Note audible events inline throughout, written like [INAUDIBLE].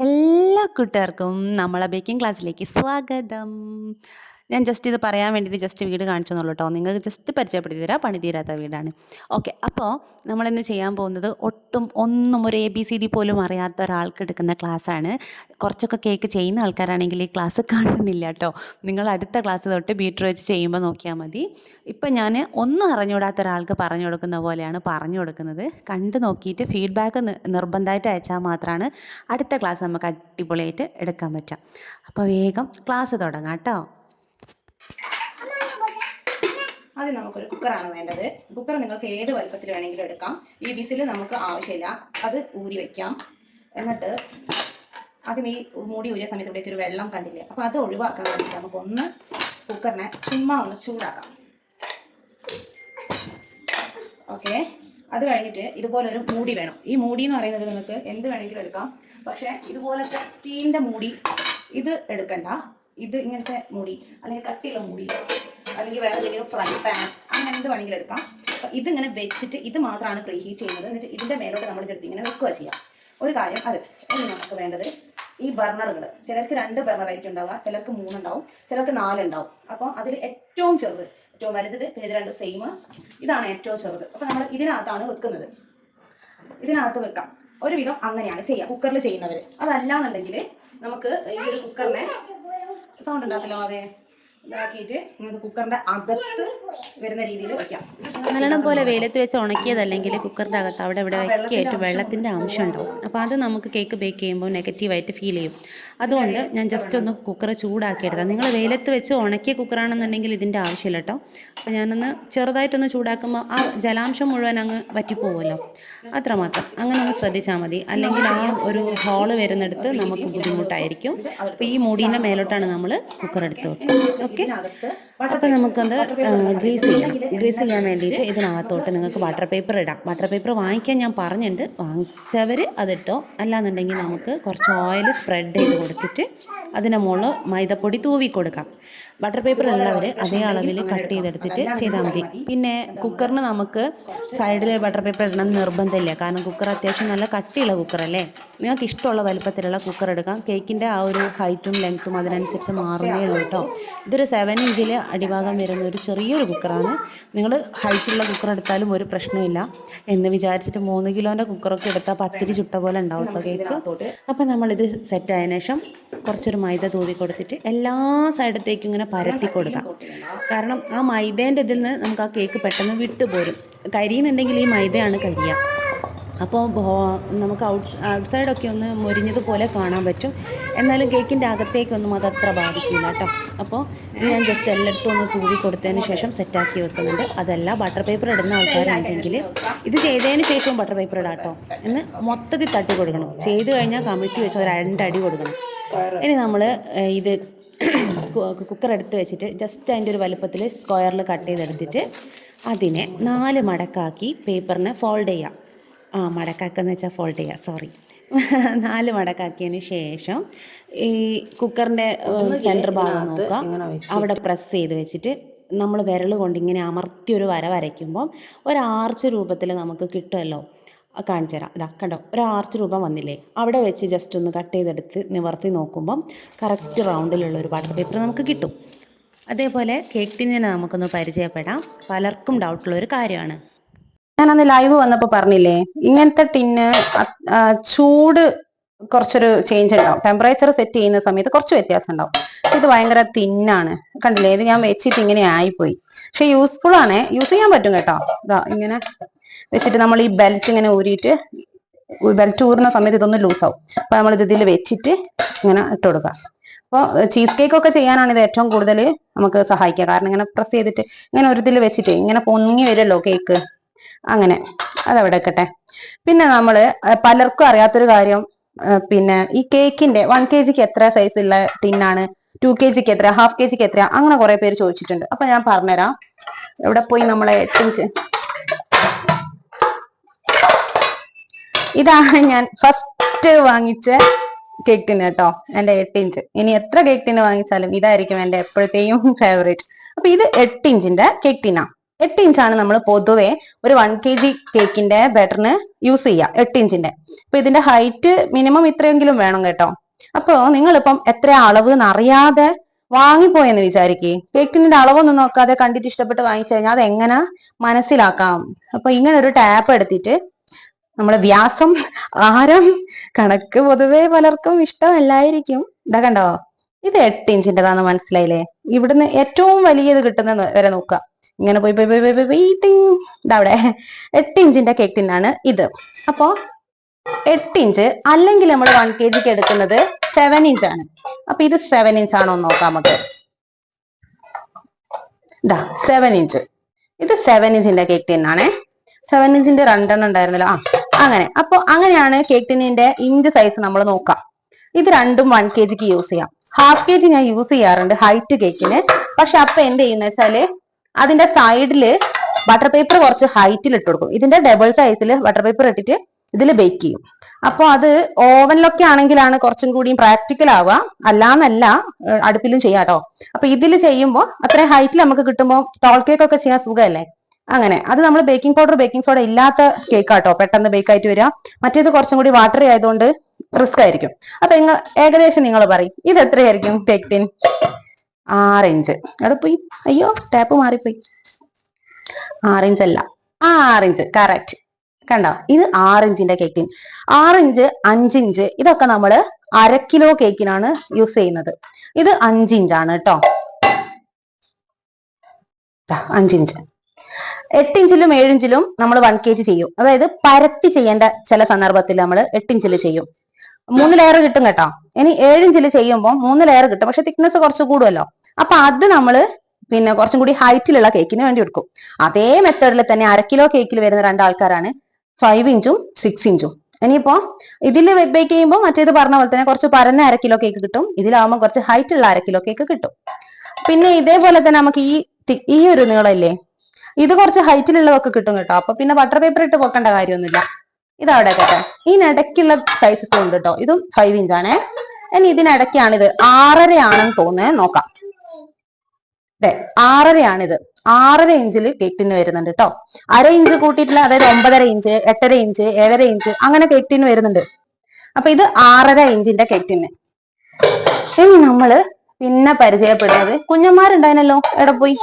എല്ലാ കൂട്ടുകാർക്കും നമ്മളെ ബേക്കിംഗ് ക്ലാസ്സിലേക്ക് സ്വാഗതം. ഞാൻ ജസ്റ്റ് ഇത് പറയാൻ വേണ്ടിയിട്ട് ജസ്റ്റ് വീട് കാണിച്ചെന്നുള്ളൂ കേട്ടോ നിങ്ങൾക്ക് ജസ്റ്റ് പരിചയപ്പെടുത്തി തരാം. പണി തീരാത്ത വീടാണ്. ഓക്കെ അപ്പോൾ നമ്മളിന്ന് ചെയ്യാൻ പോകുന്നത് ഒട്ടും ഒന്നും ഒരു എ ബി സി ഡി പോലും അറിയാത്ത ഒരാൾക്ക് എടുക്കുന്ന ക്ലാസ്സാണ് കുറച്ചൊക്കെ കേക്ക് ചെയ്യുന്ന ആൾക്കാരാണെങ്കിൽ ഈ ക്ലാസ് കാണുന്നില്ല കേട്ടോ നിങ്ങൾ അടുത്ത ക്ലാസ് തൊട്ട് ബീറ്റർ വെച്ച് ചെയ്യുമ്പോൾ നോക്കിയാൽ മതി. ഇപ്പം ഞാൻ ഒന്നും അറിഞ്ഞുകൂടാത്ത ഒരാൾക്ക് പറഞ്ഞു കൊടുക്കുന്ന പോലെയാണ് പറഞ്ഞു കൊടുക്കുന്നത്. കണ്ടു നോക്കിയിട്ട് ഫീഡ്ബാക്ക് നിർബന്ധമായിട്ട് അയച്ചാൽ മാത്രമാണ് അടുത്ത ക്ലാസ് നമുക്ക് അടിപൊളിയായിട്ട് എടുക്കാൻ പറ്റുക അപ്പോൾ വേഗം ക്ലാസ് തുടങ്ങാം കേട്ടോ ആദ്യം നമുക്കൊരു കുക്കറാണ് വേണ്ടത്. കുക്കർ നിങ്ങൾക്ക് ഏത് വലുപ്പത്തിൽ വേണമെങ്കിലും എടുക്കാം. ഈ ബിസിൽ നമുക്ക് ആവശ്യമില്ല. അത് ഊരി വയ്ക്കാം എന്നിട്ട് ആദ്യം ഈ മൂടി ഊരിയ സമയത്ത് ഇവിടേക്ക് ഒരു വെള്ളം കണ്ടില്ലേ? അപ്പോൾ അത് ഒഴിവാക്കാൻ വേണ്ടിയിട്ട് നമുക്കൊന്ന് കുക്കറിനെ ചുമ്മാ ഒന്ന് ചൂടാക്കാം. ഓക്കെ. അത് കഴിഞ്ഞിട്ട് ഇതുപോലെ ഒരു മൂടി വേണം. ഈ മൂടി എന്ന് പറയുന്നത് നിങ്ങൾക്ക് എന്ത് വേണമെങ്കിലും എടുക്കാം. പക്ഷേ ഇതുപോലത്തെ സ്റ്റീലിന്റെ മൂടി ഇത് എടുക്കണ്ട. ഇങ്ങനത്തെ മുടി അല്ലെങ്കിൽ കട്ടിയുള്ള മുടി അല്ലെങ്കിൽ വേറെ എന്തെങ്കിലും ഫ്രൈ പാൻ അങ്ങനെ എന്ത് വേണമെങ്കിലും എടുക്കാം. അപ്പം ഇതിങ്ങനെ വെച്ചിട്ട് ഇത് മാത്രമാണ് പ്രീഹീറ്റ് ചെയ്യുന്നത്. എന്നിട്ട് ഇതിന്റെ മേലോട്ട് നമ്മൾ ഇതെടുത്ത് ഇങ്ങനെ വെക്കുക ചെയ്യാം. ഒരു കാര്യം അത് ഇനി നമുക്ക് വേണ്ടത് ഈ ബർണറുകൾ ചിലർക്ക് രണ്ട് ബർണറായിട്ട് ഉണ്ടാവുക ചിലർക്ക് മൂന്നുണ്ടാവും ചിലർക്ക് നാലുണ്ടാവും. അപ്പോൾ അതിൽ ഏറ്റവും ചെറുത് ഏറ്റവും വലുത് ഇത് രണ്ട് സെയിം ഇതാണ് ഏറ്റവും ചെറുത്. അപ്പോൾ നമ്മൾ ഇതിനകത്താണ് വെക്കുന്നത്. ഇതിനകത്ത് വെക്കാം. ഒരുവിധം അങ്ങനെയാണ് ചെയ്യുക. കുക്കറിൽ ചെയ്യുന്നവർ അതല്ല എന്നുണ്ടെങ്കിൽ നമുക്ക് ഈ കുക്കറിനെ സൗണ്ട് ഉണ്ടാക്കില്ല അതെ? ഇതാക്കിയിട്ട് നമുക്ക് കുക്കറിന്റെ അകത്ത് വരുന്ന രീതിയിൽ വെക്കാം. നല്ലോണം പോലെ വെയിലത്ത് വെച്ച് ഉണക്കിയതല്ലെങ്കിൽ കുക്കറിന്റെ അകത്ത് അവിടെ ഇവിടെ വയ്ക്കായിട്ട് വെള്ളത്തിന്റെ അംശം ഉണ്ടാവും. അപ്പോൾ അത് നമുക്ക് കേക്ക് ബേക്ക് ചെയ്യുമ്പോൾ നെഗറ്റീവായിട്ട് ഫീൽ ചെയ്യും. അതുകൊണ്ട് ഞാൻ ജസ്റ്റ് ഒന്ന് കുക്കർ ചൂടാക്കി എടുത്താൽ നിങ്ങൾ വെയിലത്ത് വെച്ച് ഉണക്കിയ കുക്കറാണെന്നുണ്ടെങ്കിൽ ഇതിന്റെ ആവശ്യമില്ല കേട്ടോ. അപ്പോൾ ഞാനൊന്ന് ചെറുതായിട്ടൊന്ന് ചൂടാക്കുമ്പോൾ ആ ജലാംശം മുഴുവൻ അങ്ങ് വറ്റിപ്പോവുമല്ലോ അത്രമാത്രം. അങ്ങനെ ഒന്ന് ശ്രദ്ധിച്ചാൽ മതി. അല്ലെങ്കിൽ ആ ഒരു ഹോൾ വരുന്നിടത്ത് നമുക്ക് ബുദ്ധിമുട്ടായിരിക്കും. അപ്പോൾ ഈ മൂടീന്റെ മേലോട്ടാണ് നമ്മൾ കുക്കർ എടുത്ത് വെക്കുക. ഓക്കെ. അപ്പം അപ്പോൾ നമുക്കത് ഗ്രീസ് ചെയ്യാം. ഗ്രീസ് ചെയ്യാൻ വേണ്ടിയിട്ട് ഇതിനകത്തോട്ട് നിങ്ങൾക്ക് വാട്ടർ പേപ്പർ ഇടാം. വാട്ടർ പേപ്പർ വാങ്ങിക്കാൻ ഞാൻ പറഞ്ഞിട്ടുണ്ട്. വാങ്ങിച്ചവർ അതിട്ടോ അല്ലാന്നുണ്ടെങ്കിൽ നമുക്ക് കുറച്ച് ഓയിൽ സ്പ്രെഡ് ചെയ്ത് കൊടുത്തിട്ട് അതിന്റെ മുകളിൽ മൈദപ്പൊടി തൂവി കൊടുക്കാം. ബട്ടർ പേപ്പർ ഉള്ളവർ അതേ അളവിൽ കട്ട് ചെയ്തെടുത്തിട്ട് ചെയ്താൽ മതി. പിന്നെ കുക്കറിന് നമുക്ക് സൈഡിൽ ബട്ടർ പേപ്പർ ഇടണം നിർബന്ധമില്ല. കാരണം കുക്കർ അത്യാവശ്യം നല്ല കട്ടിയുള്ള കുക്കറല്ലേ നിങ്ങൾക്ക് ഇഷ്ടമുള്ള വലുപ്പത്തിലുള്ള കുക്കർ എടുക്കാം. കേക്കിന്റെ ആ ഒരു ഹൈറ്റും ലെങ്ത്തും അതിനനുസരിച്ച് മാറുന്നേ ഉള്ളൂ കേട്ടോ. ഇതൊരു സെവൻ ഇഞ്ചിൽ അടിഭാഗം വരുന്ന ഒരു ചെറിയൊരു കുക്കറാണ് നിങ്ങൾ ഹൈറ്റുള്ള കുക്കർ എടുത്താലും ഒരു പ്രശ്നമില്ല എന്ന് വിചാരിച്ചിട്ട് മൂന്ന് കിലോന്റെ കുക്കറൊക്കെ എടുത്താൽ പത്തിരി ചുട്ട പോലെ ഉണ്ടാവും കേട്ടോ കേക്ക് അപ്പോൾ നമ്മളിത് സെറ്റ് ആയതിനു ശേഷം കുറച്ചൊരു മൈദ തൂതി കൊടുത്തിട്ട് എല്ലാ സൈഡത്തേക്കും ഇങ്ങനെ പരത്തി കൊടുക്കാം. കാരണം ആ മൈദേന്റെ ഇതിൽ നിന്ന് നമുക്ക് ആ കേക്ക് പെട്ടെന്ന് വിട്ടുപോരും. കരിയുന്നുണ്ടെങ്കിൽ ഈ മൈദയാണ് കരിയുക. അപ്പോൾ നമുക്ക് ഔട്ട് ഔട്ട്സൈഡൊക്കെ ഒന്ന് മുരിഞ്ഞതുപോലെ കാണാൻ പറ്റും. എന്നാലും കേക്കിന്റെ അകത്തേക്കൊന്നും അതത്ര ബാധിക്കില്ല കേട്ടോ. അപ്പോൾ ഞാൻ ജസ്റ്റ് എല്ലായിടത്തും ഒന്ന് തൂവി കൊടുത്തതിന് ശേഷം സെറ്റാക്കി വെക്കുന്നുണ്ട്. അതല്ല ബട്ടർ പേപ്പർ ഇടുന്ന ആൾക്കാരുണ്ടെങ്കിൽ ഇത് ചെയ്തതിന് ശേഷവും ബട്ടർ പേപ്പർ ഇടാം കേട്ടോ. എന്ന് മൊത്തത്തിൽ തട്ടി കൊടുക്കണം. ചെയ്ത് കഴിഞ്ഞാൽ കമിഴ്ത്തി വെച്ച് ഒരു രണ്ടടി കൊടുക്കണം. ഇനി നമ്മൾ ഇത് കുക്കർ എടുത്ത് വെച്ചിട്ട് ജസ്റ്റ് അതിന്റെ ഒരു വലുപ്പത്തിൽ സ്ക്വയറിൽ കട്ട് ചെയ്തെടുത്തിട്ട് അതിനെ നാല് മടക്കാക്കി പേപ്പറിനെ ഫോൾഡ് ചെയ്യാം. ആ മടക്കാക്കെന്ന് വെച്ചാൽ ഫോൾഡ് ചെയ്യുക സോറി നാല് മടക്കാക്കിയതിന് ശേഷം ഈ കുക്കറിന്റെ സെന്റർ ഭാഗം നോക്കുക അവിടെ പ്രസ് ചെയ്ത് വെച്ചിട്ട് നമ്മൾ വിരൽ കൊണ്ട് ഇങ്ങനെ അമർത്തി ഒരു വര വരയ്ക്കുമ്പം ഒരു ആർച്ച് രൂപത്തിൽ നമുക്ക് കിട്ടുമല്ലോ കാണിച്ചു തരാം. ഇതാ കണ്ടോ? ഒരു ആർച്ച് രൂപം വന്നില്ലേ? അവിടെ വെച്ച് ജസ്റ്റ് ഒന്ന് കട്ട് ചെയ്തെടുത്ത് നിവർത്തി നോക്കുമ്പം കറക്റ്റ് റൗണ്ടിലുള്ള ഒരു വാട്ടർ പേപ്പർ നമുക്ക് കിട്ടും. അതേപോലെ കേക്ക് ടിന്നിനെ നമുക്കൊന്ന് പരിചയപ്പെടാം. പലർക്കും ഡൗട്ടുള്ള ഒരു കാര്യമാണ്. ഞാനന്ന് ലൈവ് വന്നപ്പോ പറഞ്ഞില്ലേ ഇങ്ങനത്തെ ടിന്ന് ചൂട് കുറച്ചൊരു ചേഞ്ച് ഉണ്ടാവും. ടെമ്പറേച്ചർ സെറ്റ് ചെയ്യുന്ന സമയത്ത് കുറച്ച് വ്യത്യാസം ഉണ്ടാവും. ഇത് ഭയങ്കര തിന്നാണ് കണ്ടില്ലേ ഇത് ഞാൻ വെച്ചിട്ട് ഇങ്ങനെ ആയിപ്പോയി. പക്ഷെ യൂസ്ഫുൾ ആണ്. യൂസ് ചെയ്യാൻ പറ്റും കേട്ടോ. ഇതാ ഇങ്ങനെ വെച്ചിട്ട് നമ്മൾ ഈ ബെൽറ്റ് ഇങ്ങനെ ഊരിയിട്ട് ബെൽറ്റ് ഊരുന്ന സമയത്ത് ഇതൊന്ന് ലൂസ് ആവും. അപ്പൊ നമ്മൾ ഇത് ഇതിൽ വെച്ചിട്ട് ഇങ്ങനെ ഇട്ട് കൊടുക്കാം. അപ്പോൾ ചീസ് കേക്ക് ഒക്കെ ചെയ്യാനാണ് ഇത് ഏറ്റവും കൂടുതൽ നമുക്ക് സഹായിക്കുക. കാരണം ഇങ്ങനെ പ്രസ് ചെയ്തിട്ട് ഇങ്ങനെ ഒരു ഇതിൽ വെച്ചിട്ട് ഇങ്ങനെ പൊങ്ങി വരുമല്ലോ കേക്ക് അങ്ങനെ അതവിടെ വെക്കട്ടെ പിന്നെ നമ്മൾ പലർക്കും അറിയാത്തൊരു കാര്യം പിന്നെ ഈ കേക്കിന്റെ വൺ കെ ജിക്ക് എത്ര സൈസ് ഉള്ള ടിന്നാണ് ടു കെ ജിക്ക് എത്ര ഹാഫ് കെ ജിക്ക് എത്ര അങ്ങനെ കുറെ പേര് ചോദിച്ചിട്ടുണ്ട്. അപ്പൊ ഞാൻ പറഞ്ഞുതരാം എവിടെ പോയി നമ്മളെ എട്ടിഞ്ച് ഇതാണ് ഞാൻ ഫസ്റ്റ് വാങ്ങിച്ച കേക്ക് ടിന് കേട്ടോ എന്റെ എട്ട് ഇഞ്ച് ഇനി എത്ര കേക്ക് ടിന് വാങ്ങിച്ചാലും ഇതായിരിക്കും എന്റെ എപ്പോഴത്തെയും ഫേവറേറ്റ് അപ്പൊ ഇത് എട്ട് ഇഞ്ചിന്റെ കേക്ക് ടിനാ എട്ട് ഇഞ്ചാണ് നമ്മൾ പൊതുവെ ഒരു വൺ കെ ജി കേക്കിന്റെ ബാറ്ററിന് യൂസ് ചെയ്യുക എട്ട് ഇഞ്ചിന്റെ അപ്പൊ ഇതിന്റെ ഹൈറ്റ് മിനിമം ഇത്രയെങ്കിലും വേണം കേട്ടോ. അപ്പോ നിങ്ങളിപ്പം എത്ര അളവ് എന്നറിയാതെ വാങ്ങിപ്പോയെന്ന് വിചാരിക്കേ. കേക്കിന്റെ അളവൊന്നും നോക്കാതെ കണ്ടിട്ട് ഇഷ്ടപ്പെട്ട് വാങ്ങിച്ചു കഴിഞ്ഞാൽ അത് എങ്ങനെ മനസ്സിലാക്കാം. അപ്പൊ ഇങ്ങനെ ഒരു ടാപ്പ് എടുത്തിട്ട് നമ്മളെ വ്യാസം ആരം കണക്ക് പൊതുവെ പലർക്കും ഇഷ്ടമല്ലായിരിക്കും. ഇതാ കണ്ടോ? ഇത് എട്ട് ഇഞ്ചിന്റെതാന്ന് മനസ്സിലായില്ലേ? ഇവിടുന്ന് ഏറ്റവും വലിയത് കിട്ടുന്ന വരെ നോക്കുക ഇങ്ങനെ പോയി പോയി പോയി പോയി പോയി ടിങ്. ദാ അവിടെ. എട്ട് ഇഞ്ചിന്റെ കേക്ക് ടിന്നാണ് ഇത്. അപ്പോ എട്ട് ഇഞ്ച് അല്ലെങ്കിൽ നമ്മൾ വൺ കെ ജിക്ക് എടുക്കുന്നത് സെവൻ ഇഞ്ച് ആണ്. അപ്പൊ ഇത് സെവൻ ഇഞ്ച് ആണോ നോക്കാം നമുക്ക്. ഇതാ സെവൻ ഇഞ്ച് ഇത് സെവൻ ഇഞ്ചിന്റെ കേക്ക് ടിന്നാണേ സെവൻ ഇഞ്ചിന്റെ രണ്ടെണ്ണം ഉണ്ടായിരുന്നല്ലോ. ആ അങ്ങനെ. അപ്പൊ അങ്ങനെയാണ് കേക്ക് ടിന്നിന്റെ ഇഞ്ച് സൈസ് നമ്മൾ നോക്കാം. ഇത് രണ്ടും വൺ കെ ജിക്ക് യൂസ് ചെയ്യാം. ഹാഫ് കെ ജി ഞാൻ യൂസ് ചെയ്യാറുണ്ട് ഹൈറ്റ് കേക്കിന് പക്ഷെ അപ്പൊ എന്ത് ചെയ്യുന്ന വെച്ചാൽ അതിന്റെ സൈഡിൽ ബട്ടർ പേപ്പർ കുറച്ച് ഹൈറ്റിൽ ഇട്ട് കൊടുക്കും. ഇതിന്റെ ഡബിൾ സൈസിൽ ബട്ടർ പേപ്പർ ഇട്ടിട്ട് ഇതിൽ ബേക്ക് ചെയ്യും. അപ്പോൾ അത് ഓവനിലൊക്കെ ആണെങ്കിലാണ് കുറച്ചും കൂടിയും പ്രാക്ടിക്കൽ ആവുക. അല്ലാന്നല്ല അടുപ്പിലും ചെയ്യാം കേട്ടോ. അപ്പൊ ഇതിൽ ചെയ്യുമ്പോൾ അത്രയും ഹൈറ്റിൽ നമുക്ക് കിട്ടുമ്പോൾ ടോൾ കേക്ക് ഒക്കെ ചെയ്യാൻ സുഖമല്ലേ? അങ്ങനെ. അത് നമ്മൾ ബേക്കിംഗ് പൗഡർ ബേക്കിംഗ് സോഡ ഇല്ലാത്ത കേക്ക് ആട്ടോ പെട്ടെന്ന് ബേക്ക് ആയിട്ട് വരിക. മറ്റേത് കുറച്ചും കൂടി വാട്ടറി ആയതുകൊണ്ട് റിസ്ക് ആയിരിക്കും. അപ്പൊ ഏകദേശം നിങ്ങൾ പറയും. ഇത് എത്രയായിരിക്കും കേക്ക് ടിൻ ആറ് ഇഞ്ച് അവിടെ പോയി അയ്യോ ടാപ്പ് മാറിപ്പോയി. ആറ് ഇഞ്ച് അല്ല. ആറ് ഇഞ്ച് കറക്റ്റ് കണ്ടോ? ഇത് ആറ് ഇഞ്ചിന്റെ കേക്കിൻ ആറ് ഇഞ്ച് അഞ്ച് ഇഞ്ച് ഇതൊക്കെ നമ്മൾ അര കിലോ കേക്കിനാണ് യൂസ് ചെയ്യുന്നത്. ഇത് അഞ്ച് ഇഞ്ചാണ് കേട്ടോ അഞ്ച് ഇഞ്ച് എട്ട് ഇഞ്ചിലും ഏഴ് ഇഞ്ചിലും നമ്മൾ വൺ കെ ജി ചെയ്യും. അതായത് പരത്തി ചെയ്യേണ്ട ചില സന്ദർഭത്തിൽ നമ്മൾ എട്ടിഞ്ചിൽ ചെയ്യും. മൂന്ന് ലെയർ കിട്ടും കേട്ടോ. ഇനി ഏഴിഞ്ചിൽ ചെയ്യുമ്പോൾ മൂന്ന് ലെയർ കിട്ടും. പക്ഷെ തിക്നെസ് കുറച്ച് കൂടുമല്ലോ അപ്പൊ അത് നമ്മൾ പിന്നെ കുറച്ചും കൂടി ഹൈറ്റിലുള്ള കേക്കിന് വേണ്ടി എടുക്കും. അതേ മെത്തേഡിൽ തന്നെ അര കിലോ കേക്കിൽ വരുന്ന രണ്ടാൾക്കാരാണ് ഫൈവ് ഇഞ്ചും സിക്സ് ഇഞ്ചും ഇനിയിപ്പോ ഇതിൽ ബേക്ക് ചെയ്യുമ്പോൾ മറ്റേത് പറഞ്ഞ പോലെ തന്നെ കുറച്ച് പരന്ന അര കിലോ കേക്ക് കിട്ടും. ഇതിലാവുമ്പോൾ കുറച്ച് ഹൈറ്റ് ഉള്ള അര കിലോ കേക്ക് കിട്ടും. പിന്നെ ഇതേപോലെ തന്നെ നമുക്ക് ഈ ഈ ഒരു നീളമില്ലേ? ഇത് കുറച്ച് ഹൈറ്റിലുള്ളതൊക്കെ കിട്ടും കേട്ടോ. അപ്പൊ പിന്നെ ബട്ടർ പേപ്പർ ഇട്ട് വെക്കേണ്ട കാര്യമൊന്നുമില്ല. ഇതവിടെ കേട്ടെ. ഇതിനിടയ്ക്കുള്ള സൈസസ് ഉണ്ട് കേട്ടോ. ഇതും ഫൈവ് ഇഞ്ച് ആണേ. ഇനി ഇതിനിടയ്ക്കാണിത് ആറരയാണെന്ന് തോന്നുന്നത് നോക്കാം. അതെ ആറരയാണിത്. ആറര ഇഞ്ചിൽ കെട്ടിന് വരുന്നുണ്ട് കേട്ടോ. അര ഇഞ്ച് കൂട്ടിയിട്ടുള്ള അതായത് ഒമ്പതര ഇഞ്ച് എട്ടര ഇഞ്ച് ഏഴര ഇഞ്ച് അങ്ങനെ കെട്ടിന് വരുന്നുണ്ട്. അപ്പൊ ഇത് ആറര ഇഞ്ചിന്റെ കെട്ടിന്. ഇനി നമ്മൾ പിന്നെ പരിചയപ്പെടുന്നത് കുഞ്ഞന്മാരുണ്ടായിരുന്നല്ലോ എവിടെ പോയി?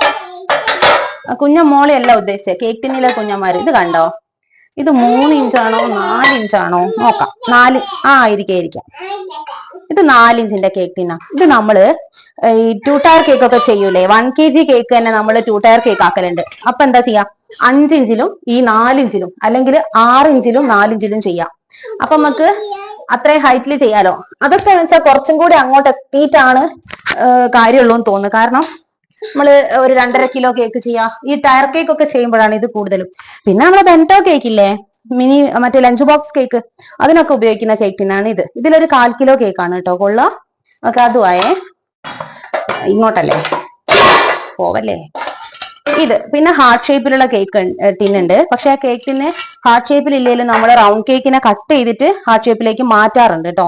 ആ കുഞ്ഞമ്മോളെയല്ല ഉദ്ദേശിച്ചത് കേക്ക് ടിന്നിലെ കുഞ്ഞന്മാര്. ഇത് കണ്ടോ? ഇത് മൂന്ന് ഇഞ്ചാണോ? നാല് ഇഞ്ചാണോ? നോക്കാം. നാല്. ആ ഇരിക്കാം ഇരിക്കാം. ഇത് നാലിഞ്ചിന്റെ കേക്ക് തിന്നാം ഇത് നമ്മൾ ഈ ടു ടയർ കേക്ക് ഒക്കെ ചെയ്യൂലേ? വൺ കെ ജി കേക്ക് തന്നെ നമ്മൾ ടു ടയർ കേക്ക് ആക്കലുണ്ട്. അപ്പൊ എന്താ ചെയ്യാം? അഞ്ചിഞ്ചിലും ഈ നാലിഞ്ചിലും അല്ലെങ്കിൽ ആറ് ഇഞ്ചിലും നാലിഞ്ചിലും ചെയ്യാം. അപ്പൊ നമുക്ക് അത്രയും ഹൈറ്റിൽ ചെയ്യാലോ. അതൊക്കെ വെച്ചാൽ കുറച്ചും കൂടി അങ്ങോട്ട് എത്തിയിട്ടാണ് കാര്യമുള്ളൂ എന്ന് തോന്നുന്നു. കാരണം നമ്മൾ ഒരു രണ്ടര കിലോ കേക്ക് ചെയ്യാം. ഈ ടയർ കേക്ക് ഒക്കെ ചെയ്യുമ്പോഴാണ് ഇത് കൂടുതലും. പിന്നെ നമ്മൾ ബെന്റോ കേക്ക് ഇല്ലേ? മിനി മറ്റേ ലഞ്ച് ബോക്സ് കേക്ക് അതിനൊക്കെ ഉപയോഗിക്കുന്ന കേക്കിനാണ് ഇത്. ഇതിലൊരു കാൽ കിലോ കേക്ക് ആണ് കേട്ടോ കൊള്ള. ഓക്കെ അതുമായേ ഇങ്ങോട്ടല്ലേ? പോവല്ലേ? ഇത്. പിന്നെ ഹാർട്ട് ഷേപ്പിലുള്ള കേക്ക് ടിന്നുണ്ട്. പക്ഷെ ആ കേക്ക് ടിന്ന് ഹാർട്ട് ഷേപ്പിൽ ഇല്ലെങ്കിലും നമ്മൾ റൗണ്ട് കേക്കിനെ കട്ട് ചെയ്തിട്ട് ഹാർട്ട് ഷേപ്പിലേക്ക് മാറ്റാറുണ്ട് കേട്ടോ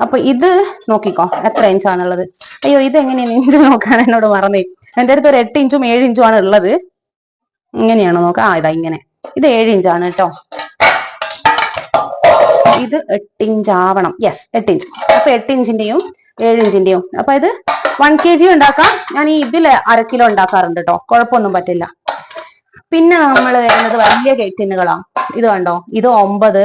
അപ്പൊ ഇത് നോക്കിക്കോ. എത്ര ഇഞ്ചാന്നുള്ളത് അയ്യോ ഇത് എങ്ങനെയാണ് ഇഞ്ച് നോക്കാൻ എന്നോട് മറന്നേ. എന്റെ അടുത്ത് ഒരു എട്ട് ഇഞ്ചും ഏഴ് ഇഞ്ചും ആണ് ഉള്ളത്. ഇങ്ങനെയാണോ നോക്കാം? ആ ഇതാ ഇങ്ങനെ. ഇത് ഏഴ് ഇഞ്ചാണ് കേട്ടോ. ഇത് എട്ട് ഇഞ്ച് ആവണം. യെസ് എട്ട് ഇഞ്ച്. അപ്പൊ എട്ട് ഇഞ്ചിന്റെയും ഏഴ് ഇഞ്ചിന്റെയും. അപ്പൊ ഇത് വൺ കെ ജി ഉണ്ടാക്കാം. ഞാൻ ഈ ഇതിൽ അര കിലോ ഉണ്ടാക്കാറുണ്ട് കേട്ടോ. കുഴപ്പമൊന്നും പറ്റില്ല. പിന്നെ നമ്മൾ വരുന്നത് വലിയ കേക്ക് ഇത് കണ്ടോ? ഇത് ഒമ്പത്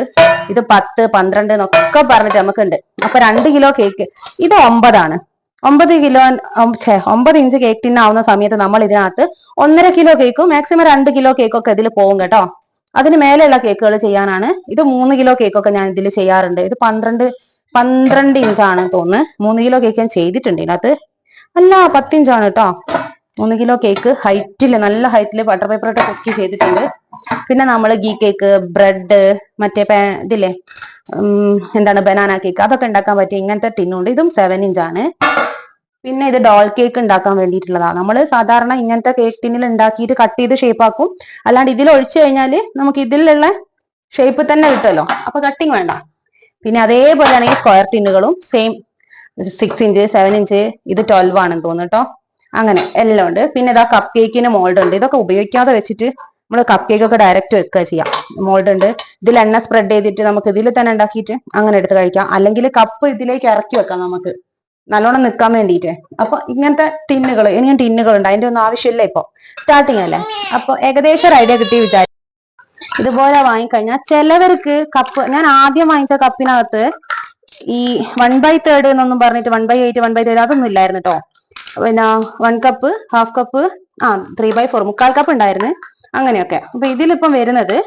ഇത് പത്ത് പന്ത്രണ്ട് എന്നൊക്കെ പറഞ്ഞിട്ട് നമുക്കുണ്ട്. അപ്പൊ രണ്ട് കിലോ കേക്ക് ഇത് ഒമ്പതാണ്. ഒമ്പത് കിലോ ഒമ്പത് ഇഞ്ച് കേക്ക് ടിന്നാവുന്ന സമയത്ത് നമ്മൾ ഇതിനകത്ത് ഒന്നര കിലോ കേക്കും മാക്സിമം രണ്ട് കിലോ കേക്കൊക്കെ ഇതിൽ പോകും കേട്ടോ. അതിന് മേലെയുള്ള കേക്കുകൾ ചെയ്യാനാണ്. ഇത് മൂന്ന് കിലോ കേക്കൊക്കെ ഞാൻ ഇതിൽ ചെയ്യാറുണ്ട്. ഇത് പന്ത്രണ്ട് പന്ത്രണ്ട് ഇഞ്ചാണ് തോന്നുന്നു. മൂന്ന് കിലോ കേക്ക് ഞാൻ ചെയ്തിട്ടുണ്ട് ഇതിനകത്ത്. അല്ല പത്തിഞ്ചാണ് കേട്ടോ. മൂന്ന് കിലോ കേക്ക് ഹൈറ്റിൽ നല്ല ഹൈറ്റിൽ ബട്ടർ പേപ്പർ ഇട്ട് കുക്ക് ചെയ്തിട്ടുണ്ട്. പിന്നെ നമ്മൾ ഗീ കേക്ക് ബ്രെഡ് മറ്റേ ഇതില്ലേ എന്താണ് ബനാന കേക്ക് അതൊക്കെ ഉണ്ടാക്കാൻ പറ്റിയ ഇങ്ങനത്തെ ടിന്നുണ്ട് ഇതും സെവൻ ഇഞ്ചാണ് പിന്നെ ഇത് ഡോൾ കേക്ക് ഉണ്ടാക്കാൻ വേണ്ടിയിട്ടുള്ളതാണ്. നമ്മൾ സാധാരണ ഇങ്ങനത്തെ കേക്ക് ടിന്നിൽ ഉണ്ടാക്കിയിട്ട് കട്ട് ചെയ്ത് ഷേപ്പ് ആക്കും. അല്ലാണ്ട് ഇതിൽ ഒഴിച്ചു കഴിഞ്ഞാൽ നമുക്ക് ഇതിലുള്ള ഷേപ്പ് തന്നെ കിട്ടുമല്ലോ. അപ്പൊ കട്ടിങ് വേണ്ട. പിന്നെ അതേപോലെയാണെങ്കിൽ square ടിന്നുകളും same six inch seven inch ഇത് ട്വൽവ് ആണെന്ന് തോന്നുന്നു കേട്ടോ അങ്ങനെ എല്ലാം ഉണ്ട്. പിന്നെ ഇതാ കപ്പ് കേക്കിന് മോൾഡ് ഉണ്ട്. ഇതൊക്കെ ഉപയോഗിക്കാതെ വെച്ചിട്ട് നമ്മൾ കപ്പ് കേക്ക് ഒക്കെ ഡയറക്റ്റ് വെക്കുക ചെയ്യാം. മോൾഡ് ഉണ്ട്. ഇതിൽ എണ്ണ സ്പ്രെഡ് ചെയ്തിട്ട് നമുക്ക് ഇതിൽ തന്നെ ഉണ്ടാക്കിയിട്ട് അങ്ങനെ എടുത്ത് കഴിക്കാം. അല്ലെങ്കിൽ കപ്പ് ഇതിലേക്ക് ഇറക്കി വെക്കാം നമുക്ക്. നല്ലോണം നിൽക്കാൻ വേണ്ടിയിട്ട്. അപ്പൊ ഇങ്ങനത്തെ ടിന്നുകൾ ഇനിയും ടിന്നുകൾ ഉണ്ട്. അതിന്റെ ഒന്നും ആവശ്യമില്ല ഇപ്പൊ. സ്റ്റാർട്ടിങ് അല്ലേ? അപ്പൊ ഏകദേശം ഒരു ഐഡിയ കിട്ടി വിചാരിച്ചു ഇതുപോലെ വാങ്ങിക്കഴിഞ്ഞാൽ ചിലവർക്ക് കപ്പ് ഞാൻ ആദ്യം വാങ്ങിച്ച കപ്പിനകത്ത് ഈ വൺ ബൈ തേർഡ് എന്നൊന്നും പറഞ്ഞിട്ട് one by eight one by third അതൊന്നും ഇല്ലായിരുന്നു കേട്ടോ പിന്നെ വൺ കപ്പ് ഹാഫ് കപ്പ് ആ ത്രീ ബൈ ഫോർ മുക്കാൽ കപ്പ് ഉണ്ടായിരുന്നു. അങ്ങനെയൊക്കെ. അപ്പൊ ഇതിലിപ്പം വരുന്നത്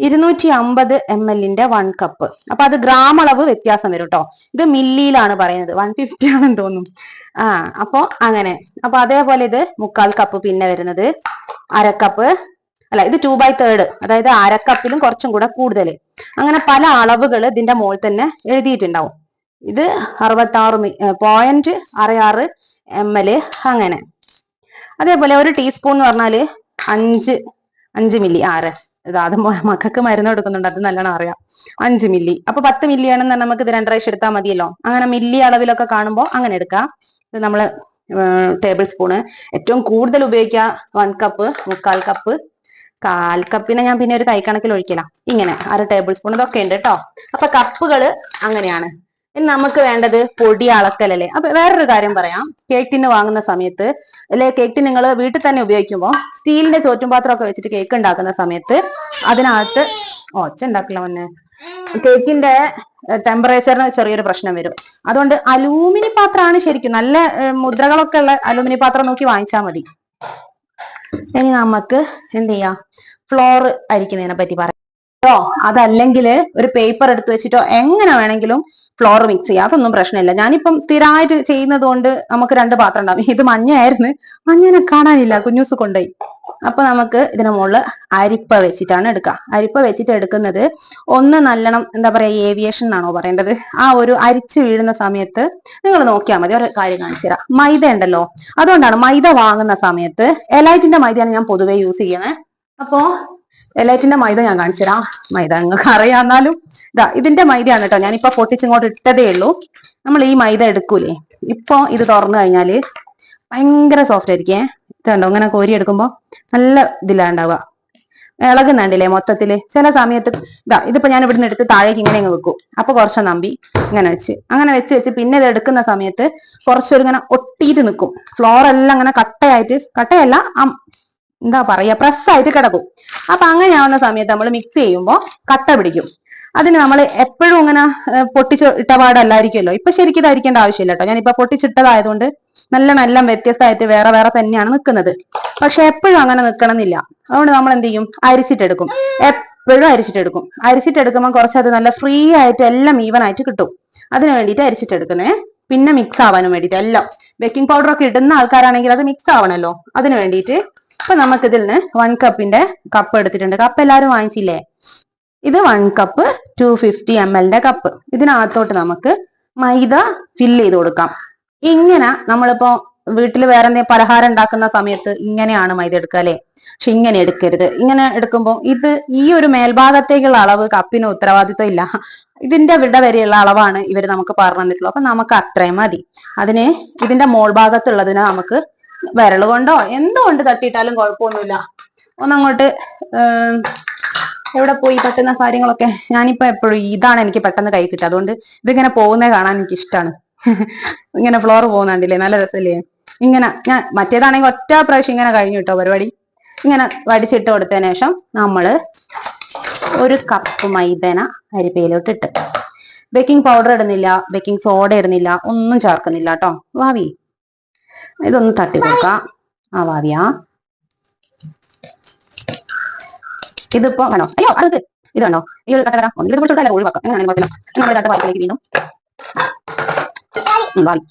ഇരുന്നൂറ്റി അമ്പത് എം എല്ലിന്റെ വൺ കപ്പ് അപ്പൊ അത് ഗ്രാം അളവ് വ്യത്യാസം വരും കേട്ടോ ഇത് മില്ലിയിലാണ് പറയുന്നത്. വൺ ഫിഫ്റ്റി ആണെന്ന് തോന്നുന്നു. ആ അപ്പൊ അങ്ങനെ. അപ്പൊ അതേപോലെ ഇത് മുക്കാൽ കപ്പ് പിന്നെ വരുന്നത് അരക്കപ്പ് അല്ല ഇത് ടു ബൈ തേർഡ് അതായത് അരക്കപ്പിലും കുറച്ചും കൂടെ കൂടുതൽ അങ്ങനെ പല അളവുകൾ ഇതിന്റെ മുകളിൽ തന്നെ എഴുതിയിട്ടുണ്ടാവും. ഇത് അറുപത്തി ആറ് പോയിന്റ് ആറ് എം എൽ അങ്ങനെ. അതേപോലെ ഒരു ടീസ്പൂൺ എന്ന് പറഞ്ഞാൽ അഞ്ച് അഞ്ച് മില്ലി ആർ എസ് ഇത് അത് മോ- മക്കൾക്ക് മരുന്ന് കൊടുക്കുന്നുണ്ട് അത് നല്ലോണം അറിയാം. അഞ്ച് മില്ലി അപ്പൊ പത്ത് മില്ലി ആണെന്ന് നമുക്ക് ഇത് രണ്ട് പ്രാവശ്യം എടുത്താൽ മതിയല്ലോ. അങ്ങനെ മില്ലി അളവിലൊക്കെ കാണുമ്പോൾ അങ്ങനെ എടുക്കാം. ഇത് നമ്മൾ ടേബിൾ സ്പൂണ് ഏറ്റവും കൂടുതൽ ഉപയോഗിക്കുക വൺ കപ്പ് മുക്കാൽ കപ്പ് കാൽ കപ്പിനെ ഞാൻ പിന്നെ ഒരു കൈക്കണക്കിൽ ഒഴിക്കലാം ഇങ്ങനെ അര ടേബിൾ സ്പൂൺ ഇതൊക്കെ ഉണ്ട് കേട്ടോ അപ്പൊ കപ്പുകൾ അങ്ങനെയാണ്. ഇനി നമുക്ക് വേണ്ടത് പൊടി അളക്കലല്ലേ? അപ്പൊ വേറൊരു കാര്യം പറയാം. കേക്ക് ടിന്ന് വാങ്ങുന്ന സമയത്ത് അല്ലെ കേക്ക് ടിൻ നിങ്ങൾ വീട്ടിൽ തന്നെ ഉപയോഗിക്കുമ്പോൾ സ്റ്റീലിന്റെ ചോറ്റും പാത്രമൊക്കെ വെച്ചിട്ട് കേക്ക് ഉണ്ടാക്കുന്ന സമയത്ത് അതിനകത്ത് ഒച്ച ഉണ്ടാക്കില്ല മുന്നേ കേക്കിന്റെ ടെമ്പറേച്ചറിന് ചെറിയൊരു പ്രശ്നം വരും. അതുകൊണ്ട് അലൂമിനി പാത്രമാണ് ശരിക്കും നല്ല മുദ്രകളൊക്കെ ഉള്ള അലൂമിനി പാത്രം നോക്കി വാങ്ങിച്ചാൽ മതി. ഇനി നമുക്ക് എന്ത് ചെയ്യാം? ഫ്ലോർ അരിക്കുന്നതിനെ പറ്റി പറയാം ോ. അതല്ലെങ്കിൽ ഒരു പേപ്പർ എടുത്ത് വെച്ചിട്ടോ? എങ്ങനെ വേണമെങ്കിലും ഫ്ലോർ മിക്സ് ചെയ്യാം. അതൊന്നും പ്രശ്നമില്ല. ഞാനിപ്പം സ്ഥിരമായിട്ട് ചെയ്യുന്നത് കൊണ്ട് നമുക്ക് രണ്ട് പാത്രം ഉണ്ടാവും. ഇത് മഞ്ഞയായിരുന്നു. മഞ്ഞനെ കാണാനില്ല. കുഞ്ഞൂസ് കൊണ്ടുപോയി. അപ്പൊ നമുക്ക് ഇതിന് മുകളിൽ അരിപ്പ വെച്ചിട്ടാണ് എടുക്കുക. അരിപ്പ വെച്ചിട്ട് എടുക്കുന്നത് ഒന്ന് നല്ലണം എന്താ പറയാ ഏവിയേഷൻ എന്നാണോ പറയേണ്ടത്. ആ ഒരു അരിച്ച് വീഴുന്ന സമയത്ത് നിങ്ങൾ നോക്കിയാൽ മതി. ഒരു കാര്യം കാണിച്ചു തരാം. മൈദ ഉണ്ടല്ലോ. അതുകൊണ്ടാണ് മൈദ വാങ്ങുന്ന സമയത്ത് എലൈറ്റിന്റെ മൈദയാണ് ഞാൻ പൊതുവെ യൂസ് ചെയ്യണേ അപ്പോ എലൈറ്റിന്റെ മൈദ ഞാൻ കാണിച്ചു തരാം. മൈദ നിങ്ങൾക്ക് അറിയാന്നാലും. ഇതാ ഇതിന്റെ മൈദയാണ് കേട്ടോ. ഞാനിപ്പോ പൊട്ടിച്ചിങ്ങോട്ട് ഇട്ടതേ ഉള്ളൂ. നമ്മൾ ഈ മൈദ എടുക്കൂലേ? ഇപ്പൊ ഇത് തുറന്നു കഴിഞ്ഞാൽ ഭയങ്കര സോഫ്റ്റ് ആയിരിക്കേ. ഇതുണ്ടോ ഇങ്ങനെ കോരി എടുക്കുമ്പോ നല്ല ഇതിലാ ഉണ്ടാവുക ഇളകുന്നുണ്ടല്ലേ മൊത്തത്തിൽ? ചില സമയത്ത് ഇതാ ഇതിപ്പോ ഞാൻ ഇവിടുന്ന് എടുത്ത് താഴേക്ക് ഇങ്ങനെ അങ്ങ് വെക്കും. അപ്പൊ കുറച്ച് നമ്പി ഇങ്ങനെ വെച്ച്. അങ്ങനെ വെച്ച് വെച്ച് പിന്നെ ഇത് എടുക്കുന്ന സമയത്ത് കുറച്ചൊരു ഇങ്ങനെ ഒട്ടിയിട്ട് നിൽക്കും ഫ്ലോറെല്ലാം അങ്ങനെ കട്ടയായിട്ട് കട്ടയല്ല എന്താ പറയാ പ്രസ് ആയിട്ട് കിടക്കും. അപ്പൊ അങ്ങനെ ആവുന്ന സമയത്ത് നമ്മൾ മിക്സ് ചെയ്യുമ്പോൾ കട്ട പിടിക്കും. അതിന് നമ്മൾ എപ്പോഴും ഇങ്ങനെ പൊട്ടിച്ച് ഇട്ടപാടല്ലായിരിക്കുമല്ലോ ഇപ്പൊ ശരിക്കും ഇതായിരിക്കേണ്ട ആവശ്യമില്ല കേട്ടോ. ഞാനിപ്പോ പൊട്ടിച്ചിട്ടതായതുകൊണ്ട് നല്ല നല്ല വ്യത്യസ്തമായിട്ട് വേറെ വേറെ തന്നെയാണ് നിൽക്കുന്നത്. പക്ഷെ എപ്പോഴും അങ്ങനെ നിൽക്കണമെന്നില്ല. അതുകൊണ്ട് നമ്മൾ എന്ത് ചെയ്യും? അരിച്ചിട്ടെടുക്കും. എപ്പോഴും അരിച്ചിട്ടെടുക്കും. അരിച്ചിട്ടെടുക്കുമ്പോൾ കുറച്ചത് നല്ല ഫ്രീ ആയിട്ട് എല്ലാം ഈവൻ ആയിട്ട് കിട്ടും. അതിന് വേണ്ടിയിട്ട് അരിച്ചിട്ടെടുക്കുന്നേ. പിന്നെ മിക്സ് ആവാനും വേണ്ടിയിട്ട് എല്ലാം. ബേക്കിംഗ് പൗഡർ ഒക്കെ ഇടുന്ന ആൾക്കാരാണെങ്കിൽ അത് മിക്സ് ആവണല്ലോ. അതിന് വേണ്ടിയിട്ട് ഇപ്പൊ നമുക്ക് ഇതിൽ നിന്ന് വൺ കപ്പിന്റെ കപ്പ് എടുത്തിട്ടുണ്ട്. കപ്പ് എല്ലാവരും വാങ്ങിച്ചില്ലേ? ഇത് one cup two fifty M എല്ലിന്റെ കപ്പ് ഇതിനകത്തോട്ട് നമുക്ക് മൈദ ഫില്ല് ചെയ്ത് കൊടുക്കാം. ഇങ്ങനെ നമ്മളിപ്പോ വീട്ടിൽ വേറെ എന്തെങ്കിലും പലഹാരം ഉണ്ടാക്കുന്ന സമയത്ത് ഇങ്ങനെയാണ് മൈദ എടുക്കുക അല്ലെ? പക്ഷെ ഇങ്ങനെ എടുക്കരുത്. ഇങ്ങനെ എടുക്കുമ്പോൾ ഇത് ഈ ഒരു മേൽഭാഗത്തേക്കുള്ള അളവ് കപ്പിന് ഉത്തരവാദിത്വം ഇല്ല. ഇതിന്റെ വിട വരെയുള്ള അളവാണ് ഇവർ നമുക്ക് പറഞ്ഞു തന്നിട്ടുള്ളത് അപ്പൊ നമുക്ക് അത്രയും മതി. അതിനെ ഇതിന്റെ മോൾ ഭാഗത്തുള്ളതിനെ നമുക്ക് വിരൽ കൊണ്ടോ? എന്തുകൊണ്ട് തട്ടിയിട്ടാലും കുഴപ്പമൊന്നുമില്ല. ഒന്നങ്ങോട്ട് എവിടെ പോയി പറ്റുന്ന കാര്യങ്ങളൊക്കെ? ഞാനിപ്പോ എപ്പോഴും ഇതാണ് എനിക്ക് പെട്ടെന്ന് കൈ കിട്ടുക. അതുകൊണ്ട് ഇതിങ്ങനെ പോകുന്നത് കാണാൻ എനിക്ക് ഇഷ്ടമാണ് [LAUGHS] ഇങ്ങനെ ഫ്ലോർ പോകുന്നുണ്ടല്ലേ? നല്ല രസമല്ലേ? ഇങ്ങനെ ഞാൻ മറ്റേതാണെങ്കിൽ ഒറ്റ പ്രാവശ്യം ഇങ്ങനെ കഴിഞ്ഞു കേട്ടോ പരിപാടി. ഇങ്ങനെ വടിച്ചിട്ട് കൊടുത്തതിന് ശേഷം നമ്മൾ ഒരു കപ്പ് മൈദന അരിപ്പയിലോട്ട് ഇട്ട്. ബേക്കിംഗ് പൗഡർ ഇടുന്നില്ല ബേക്കിംഗ് സോഡ ഇടുന്നില്ല ഒന്നും ചേർക്കുന്നില്ല കേട്ടോ. വാവി ഇതൊന്ന് തട്ടി കൊടുക്കാം. ആ ഭാവിയ ഇതിപ്പോ വേണോ? അയ്യോ അടുത്ത് ഇത്. വേണോ ഈ ഒരു കട്ട വരാം ഇത് കൊടുത്തല്ല ഒഴിവാക്കാം. എങ്ങനെയാണെങ്കിലും കുഴപ്പമില്ല. നമ്മുടെ തട്ട വായിലേക്ക് വീണ്ടും. വായി.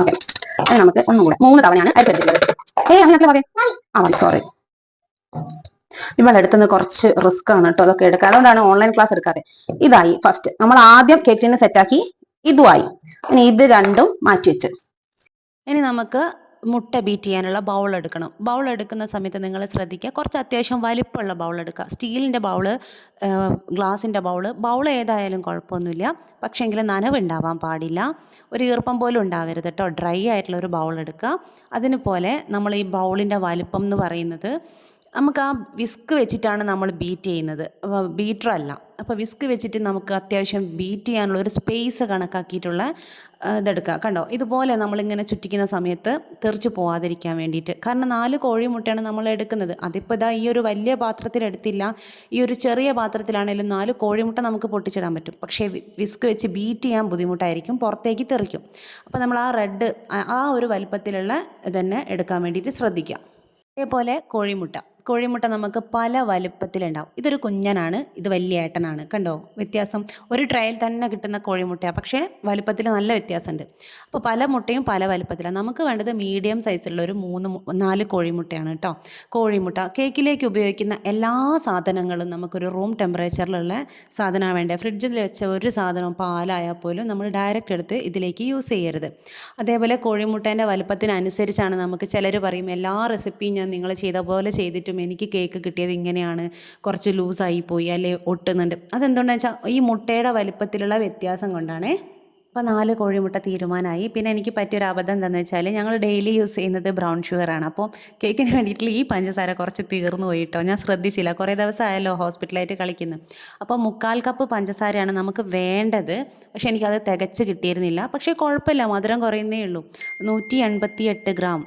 ഓക്കെ. നമുക്ക് ഒന്നും കൂടെ മൂന്ന് തവണയാണ് അരിച്ചെടുത്തിട്ടുള്ളത് ഏ അങ്ങനെ വാവേ. ആ മതി സോറി ഇവളെടുത്തുനിന്ന് കുറച്ച് റിസ്ക് ആണ് കേട്ടോ. അതൊക്കെ എടുക്കുക അതുകൊണ്ടാണ് ഓൺലൈൻ ക്ലാസ് എടുക്കാതെ ഇതായി ഫസ്റ്റ് നമ്മൾ ആദ്യം കേക്കിന് സെറ്റാക്കി ഇതുമായി. ഇനി ഇത് രണ്ടും മാറ്റി വെച്ച്. ഇനി നമുക്ക് മുട്ട ബീറ്റ് ചെയ്യാനുള്ള ബൗൾ എടുക്കണം. ബൗൾ എടുക്കുന്ന സമയത്ത് നിങ്ങൾ ശ്രദ്ധിക്കുക. കുറച്ച് അത്യാവശ്യം വലിപ്പമുള്ള ബൗൾ എടുക്കുക. സ്റ്റീലിന്റെ ബൗൾ ഗ്ലാസിന്റെ ബൗൾ ബൗൾ ഏതായാലും കുഴപ്പമൊന്നുമില്ല. പക്ഷേങ്കിൽ നനവുണ്ടാവാൻ പാടില്ല. ഒരു ഈർപ്പം പോലും ഉണ്ടാവരുത് കേട്ടോ ഡ്രൈ ആയിട്ടുള്ള ഒരു ബൗൾ എടുക്കുക. അതിന് പോലെ നമ്മൾ ഈ ബൗളിന്റെ വലിപ്പം എന്ന് പറയുന്നത് നമുക്ക് ആ വിസ്ക് വെച്ചിട്ടാണ് നമ്മൾ ബീറ്റ് ചെയ്യുന്നത്. ബീറ്റർ അല്ല. അപ്പോൾ വിസ്ക് വെച്ചിട്ട് നമുക്ക് അത്യാവശ്യം ബീറ്റ് ചെയ്യാനുള്ള ഒരു സ്പേസ് കണക്കാക്കിയിട്ടുള്ള ഇതെടുക്കുക. കണ്ടോ? ഇതുപോലെ നമ്മളിങ്ങനെ ചുറ്റിക്കുന്ന സമയത്ത് തെറിച്ച് പോവാതിരിക്കാൻ വേണ്ടിയിട്ട്. കാരണം നാല് കോഴിമുട്ടയാണ് നമ്മൾ എടുക്കുന്നത്. അതിപ്പോൾ ഇതാ ഈ ഒരു വലിയ പാത്രത്തിലെടുത്തില്ല ഈ ഒരു ചെറിയ പാത്രത്തിലാണെങ്കിലും നാല് കോഴിമുട്ട നമുക്ക് പൊട്ടിച്ചിടാൻ പറ്റും. പക്ഷേ വിസ്ക് വെച്ച് ബീറ്റ് ചെയ്യാൻ ബുദ്ധിമുട്ടായിരിക്കും. പുറത്തേക്ക് തെറിക്കും. അപ്പോൾ നമ്മൾ ആ റെഡ് ആ ഒരു വലുപ്പത്തിലുള്ള ഇതന്നെ എടുക്കാൻ വേണ്ടിയിട്ട് ശ്രദ്ധിക്കുക. അതേപോലെ കോഴിമുട്ട. കോഴിമുട്ട നമുക്ക് പല വലുപ്പത്തിലുണ്ടാവും. ഇതൊരു കുഞ്ഞനാണ് ഇത് വലിയ ഏട്ടനാണ്. കണ്ടോ? വ്യത്യാസം. ഒരു ട്രയൽ തന്നെ കിട്ടുന്ന കോഴിമുട്ടയാണ് പക്ഷേ വലുപ്പത്തിൽ നല്ല വ്യത്യാസമുണ്ട്. അപ്പോൾ പല മുട്ടയും പല വലുപ്പത്തിലാണ് നമുക്ക് വേണ്ടത് മീഡിയം സൈസുള്ള ഒരു മൂന്ന് നാല് കോഴിമുട്ടയാണ് കേട്ടോ. കോഴിമുട്ട. കേക്കിലേക്ക് ഉപയോഗിക്കുന്ന എല്ലാ സാധനങ്ങളും നമുക്കൊരു റൂം ടെമ്പറേച്ചറിലുള്ള സാധനമാണ് വേണ്ടത്. ഫ്രിഡ്ജിൽ വെച്ച ഒരു സാധനവും പാലായാൽ പോലും നമ്മൾ ഡയറക്റ്റ് എടുത്ത് ഇതിലേക്ക് യൂസ് ചെയ്യരുത്. അതേപോലെ കോഴിമുട്ടേന്റെ വലുപ്പത്തിനനുസരിച്ചാണ് നമുക്ക് ചിലർ പറയും എല്ലാ റെസിപ്പിയും ഞാൻ നിങ്ങൾ ചെയ്ത പോലെ ചെയ്തിട്ടും എനിക്ക് കേക്ക് കിട്ടിയത് ഇങ്ങനെയാണ്. കുറച്ച് ലൂസായി പോയി അല്ലെ? ഒട്ടുന്നുണ്ട്. അതെന്തുകൊണ്ടാണെന്ന് വെച്ചാൽ ഈ മുട്ടയുടെ വലിപ്പത്തിലുള്ള വ്യത്യാസം കൊണ്ടാണേ അപ്പോൾ നാല് കോഴിമുട്ട തീരുമാനമായി പിന്നെ എനിക്ക് പറ്റിയൊരു അബദ്ധം എന്താണെന്ന് വെച്ചാൽ ഞങ്ങൾ ഡെയിലി യൂസ് ചെയ്യുന്നത് ബ്രൗൺ ഷുഗറാണ്. അപ്പോൾ കേക്കിന് വേണ്ടിയിട്ടുള്ള ഈ പഞ്ചസാര കുറച്ച് തീർന്നു പോയിട്ടോ. ഞാൻ ശ്രദ്ധിച്ചില്ല. കുറേ ദിവസമായല്ലോ ഹോസ്പിറ്റലായിട്ട് കളിക്കുന്നു. അപ്പോൾ മുക്കാൽ കപ്പ് പഞ്ചസാരയാണ് നമുക്ക് വേണ്ടത്. പക്ഷേ എനിക്കത് തികച്ച് കിട്ടിയിരുന്നില്ല. പക്ഷേ കുഴപ്പമില്ല. മധുരം കുറയുന്നേ ഉള്ളൂ. നൂറ്റി എൺപത്തി എട്ട് ഗ്രാം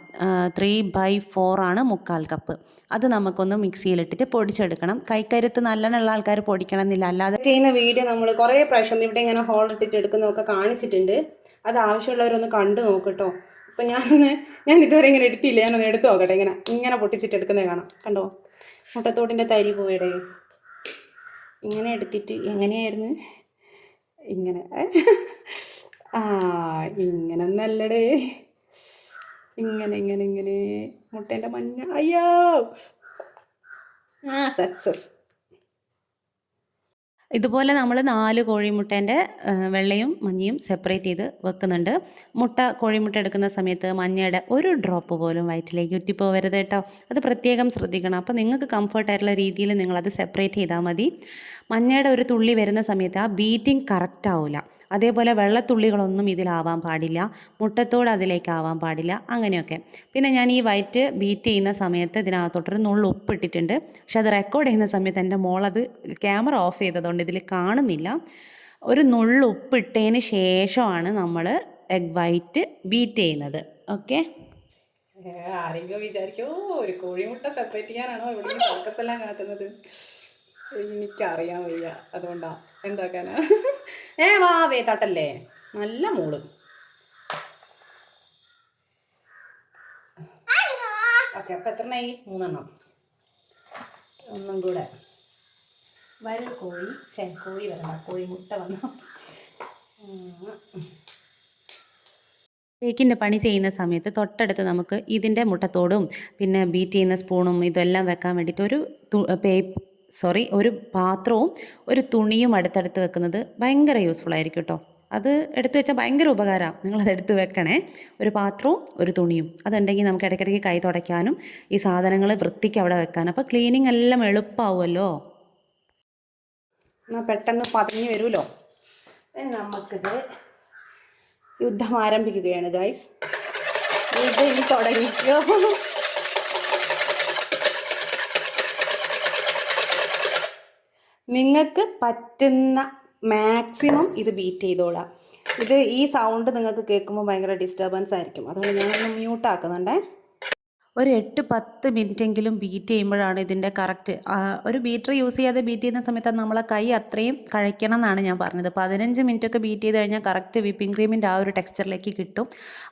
ത്രീ ബൈ ഫോർ ആണ് മുക്കാൽ കപ്പ്. അത് നമുക്കൊന്ന് മിക്സിയിലിട്ടിട്ട് പൊടിച്ചെടുക്കണം. കൈക്കരുത്ത് ഉള്ള ആൾക്കാർ പൊടിക്കണം എന്നില്ല അല്ലാതെ ചെയ്യുന്ന വീഡിയോ നമ്മൾ കുറേ പ്രാവശ്യം ഇവിടെ ഇങ്ങനെ ഹോൾ ഇട്ടിട്ട് എടുക്കുന്നതൊക്കെ കാണിച്ചിട്ടുണ്ട് അത് ആവശ്യമുള്ളവരൊന്ന് കണ്ടു നോക്കട്ടോ. അപ്പം ഞാനൊന്ന് ഞാൻ ഇതുവരെ ഇങ്ങനെ എടുത്തില്ല. ഞാനൊന്ന് എടുത്തു നോക്കട്ടെ. ഇങ്ങനെ ഇങ്ങനെ പൊട്ടിച്ചിട്ട് എടുക്കുന്നത് കാണാം. കണ്ടോ? മുട്ടത്തോടിന്റെ തരി പോയിടേ. ഇങ്ങനെ എടുത്തിട്ട് എങ്ങനെയായിരുന്നു? ഇങ്ങനെ ആ ഇങ്ങനെ നല്ലടേ ഇങ്ങനെ ഇങ്ങനെ ഇങ്ങനെ. മുട്ടേന്റെ മഞ്ഞ. അയ്യോ! ആ സക്സസ്. ഇതുപോലെ നമ്മൾ നാല് കോഴിമുട്ടേന്റെ വെള്ളയും മഞ്ഞയും സെപ്പറേറ്റ് ചെയ്ത് വെക്കുന്നുണ്ട്. മുട്ട കോഴിമുട്ട എടുക്കുന്ന സമയത്ത് മഞ്ഞയുടെ ഒരു ഡ്രോപ്പ് പോലും വയറ്റിലേക്ക് ഉറ്റിപ്പോവരുത് കേട്ടോ. അത് പ്രത്യേകം ശ്രദ്ധിക്കണം. അപ്പോൾ നിങ്ങൾക്ക് കംഫർട്ടായിട്ടുള്ള രീതിയിൽ നിങ്ങളത് സെപ്പറേറ്റ് ചെയ്താൽ മതി. മഞ്ഞയുടെ ഒരു തുള്ളി വരുന്ന സമയത്ത് ആ ബീറ്റിംഗ് കറക്റ്റ് ആവില്ല അതേപോലെ വെള്ളത്തുള്ളികളൊന്നും ഇതിലാവാൻ പാടില്ല. മുട്ടത്തോട് അതിലേക്കാവാൻ പാടില്ല. അങ്ങനെയൊക്കെ. പിന്നെ ഞാൻ ഈ വൈറ്റ് ബീറ്റ് ചെയ്യുന്ന സമയത്ത് ഇതിനകത്തോട്ടൊരു നുള്ളു ഉപ്പ് ഇട്ടിട്ടുണ്ട് പക്ഷെ അത് റെക്കോർഡ് ചെയ്യുന്ന സമയത്ത് എന്റെ മോളത് ക്യാമറ ഓഫ് ചെയ്തതുകൊണ്ട് ഇതിൽ കാണുന്നില്ല. ഒരു നുള്ളു ഉപ്പ് ഇട്ടതിന് ശേഷമാണ് നമ്മൾ എഗ് വൈറ്റ് ബീറ്റ് ചെയ്യുന്നത്. ഓക്കെ ആരെങ്കിലും വിചാരിക്കോ ഒരു കോഴിമുട്ട സെപ്പറേറ്റ് ചെയ്യാനാണോ ഇവിടെ കാട്ടുന്നത്? എനിക്കറിയാൻ വയ്യ. അതുകൊണ്ടാ. എന്താക്കാനാ? ഏ വാ വേത്താട്ടല്ലേ? തട്ടല്ലേ നല്ല മോൾ. ഓക്കെ അപ്പം എത്രണ്ണായി? മൂന്നെണ്ണം. ഒന്നും കൂടെ. വരൽ കോഴി. ചെ കോഴി വരണ്ട. കോഴി മുട്ട വന്നു. കേക്കിന്റെ പണി ചെയ്യുന്ന സമയത്ത് തൊട്ടടുത്ത് നമുക്ക് ഇതിന്റെ മുട്ടത്തോടും പിന്നെ ബീറ്റ് ചെയ്യുന്ന സ്പൂണും ഇതെല്ലാം വെക്കാൻ വേണ്ടിയിട്ട് ഒരു പേ സോറി ഒരു പാത്രവും ഒരു തുണിയും അടുത്തടുത്ത് വെക്കുന്നത് ഭയങ്കര യൂസ്ഫുൾ ആയിരിക്കും കേട്ടോ അത് എടുത്തു വെച്ചാൽ ഭയങ്കര ഉപകാരമാണ് നിങ്ങളത് എടുത്ത് വെക്കണേ. ഒരു പാത്രവും ഒരു തുണിയും. അതുണ്ടെങ്കിൽ നമുക്ക് ഇടയ്ക്കിടയ്ക്ക് കൈ തുടയ്ക്കാനും ഈ സാധനങ്ങൾ വൃത്തിക്ക് അവിടെ വെക്കാനും. അപ്പോൾ ക്ലീനിങ് എല്ലാം എളുപ്പമാവുമല്ലോ എന്നാൽ പെട്ടെന്ന് പതിഞ്ഞു വരുമല്ലോ നമുക്കിത് യുദ്ധം ആരംഭിക്കുകയാണ് ഗൈസ് ഇത് ഇനി തുടങ്ങിക്കോ. നിങ്ങൾക്ക് പറ്റുന്ന മാക്സിമം ഇത് ബീറ്റ് ചെയ്തോളാം. ഇത് ഈ സൗണ്ട് നിങ്ങൾക്ക് കേൾക്കുമ്പോൾ ഭയങ്കര ഡിസ്റ്റർബൻസ് ആയിരിക്കും. അതുകൊണ്ട് ഞാനൊന്ന് മ്യൂട്ട് ആക്കുന്നുണ്ടേ. ഒരു എട്ട് പത്ത് മിനിറ്റെങ്കിലും ബീറ്റ് ചെയ്യുമ്പോഴാണ് ഇതിന്റെ കറക്റ്റ് ഒരു ബീറ്റർ യൂസ് ചെയ്യാതെ ബീറ്റ് ചെയ്യുന്ന സമയത്ത് നമ്മളെ കൈ അത്രയും കഴിക്കണം എന്നാണ് ഞാൻ പറഞ്ഞത്. പതിനഞ്ച് മിനിറ്റൊക്കെ ബീറ്റ് ചെയ്ത് കഴിഞ്ഞാൽ കറക്റ്റ് വിപ്പിംഗ് ക്രീമിന്റെ ആ ഒരു ടെക്സ്ചറിലേക്ക് കിട്ടും.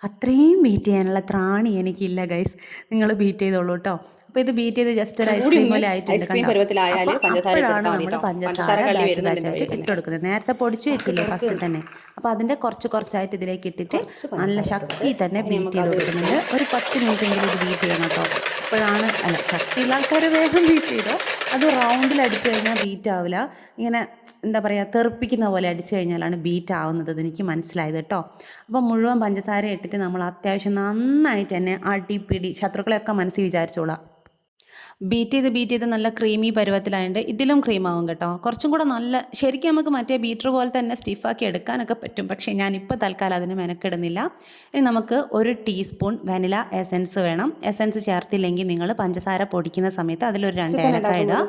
അത്രയും ബീറ്റ് ചെയ്യാനുള്ള ത്രാണി എനിക്കില്ല ഗൈസ് നിങ്ങൾ ബീറ്റ് ചെയ്തോളൂ കേട്ടോ അപ്പോൾ ഇത് ബീറ്റ് ചെയ്ത് ജസ്റ്റ് ഒരു ഐസ്ക്രീം പോലെ ആയിട്ടുണ്ട് അപ്പോഴാണ് നമ്മൾ. പഞ്ചസാര ഇട്ട് കൊടുക്കുന്നത്. നേരത്തെ പൊടിച്ച് വെച്ചില്ലേ ഫസ്റ്റ് തന്നെ. അപ്പോൾ അതിന്റെ കുറച്ച് കുറച്ചായിട്ട് ഇതിലേക്ക് ഇട്ടിട്ട് നല്ല ശക്തി തന്നെ ബീറ്റ് ചെയ്ത് കൊടുക്കുന്നുണ്ട്. ഒരു പത്ത് മിനിറ്റ് എങ്കിലും ഇത് ബീറ്റ് ചെയ്യണം കേട്ടോ. അപ്പോഴാണ് അല്ല ശക്തി ഇല്ലാത്തവര് വേഗം ബീറ്റ് ചെയ്തോ. അത് റൗണ്ടിൽ അടിച്ചു കഴിഞ്ഞാൽ ബീറ്റ് ആവില്ല. ഇങ്ങനെ എന്താ പറയുക തെറുപ്പിക്കുന്ന പോലെ അടിച്ചു കഴിഞ്ഞാലാണ് ബീറ്റ് ആവുന്നത് അതെനിക്ക് മനസ്സിലായത് കേട്ടോ. അപ്പോൾ മുഴുവൻ പഞ്ചസാര ഇട്ടിട്ട് നമ്മൾ അത്യാവശ്യം നന്നായിട്ട് തന്നെ അടിപിടി ശത്രുക്കളെയൊക്കെ മനസ്സിൽ വിചാരിച്ചോളാം. ബീറ്റ് ചെയ്ത് ബീറ്റ് ചെയ്ത് നല്ല ക്രീമി പരുവത്തിലായതുകൊണ്ട് ഇതിലും ക്രീമാവും കേട്ടോ. കുറച്ചും കൂടെ നല്ല ശരിക്കും നമുക്ക് മറ്റേ ബീറ്റർ പോലെ തന്നെ സ്റ്റിഫാക്കി എടുക്കാനൊക്കെ പറ്റും. പക്ഷേ ഞാനിപ്പോൾ തൽക്കാലം അതിന് മെനക്കെടുന്നില്ല. ഇനി നമുക്ക് ഒരു ടീസ്പൂൺ വനില എസൻസ് വേണം. എസൻസ് ചേർത്തില്ലെങ്കിൽ നിങ്ങൾ പഞ്ചസാര പൊടിക്കുന്ന സമയത്ത് അതിലൊരു രണ്ട് ഏലക്ക ഇടുക.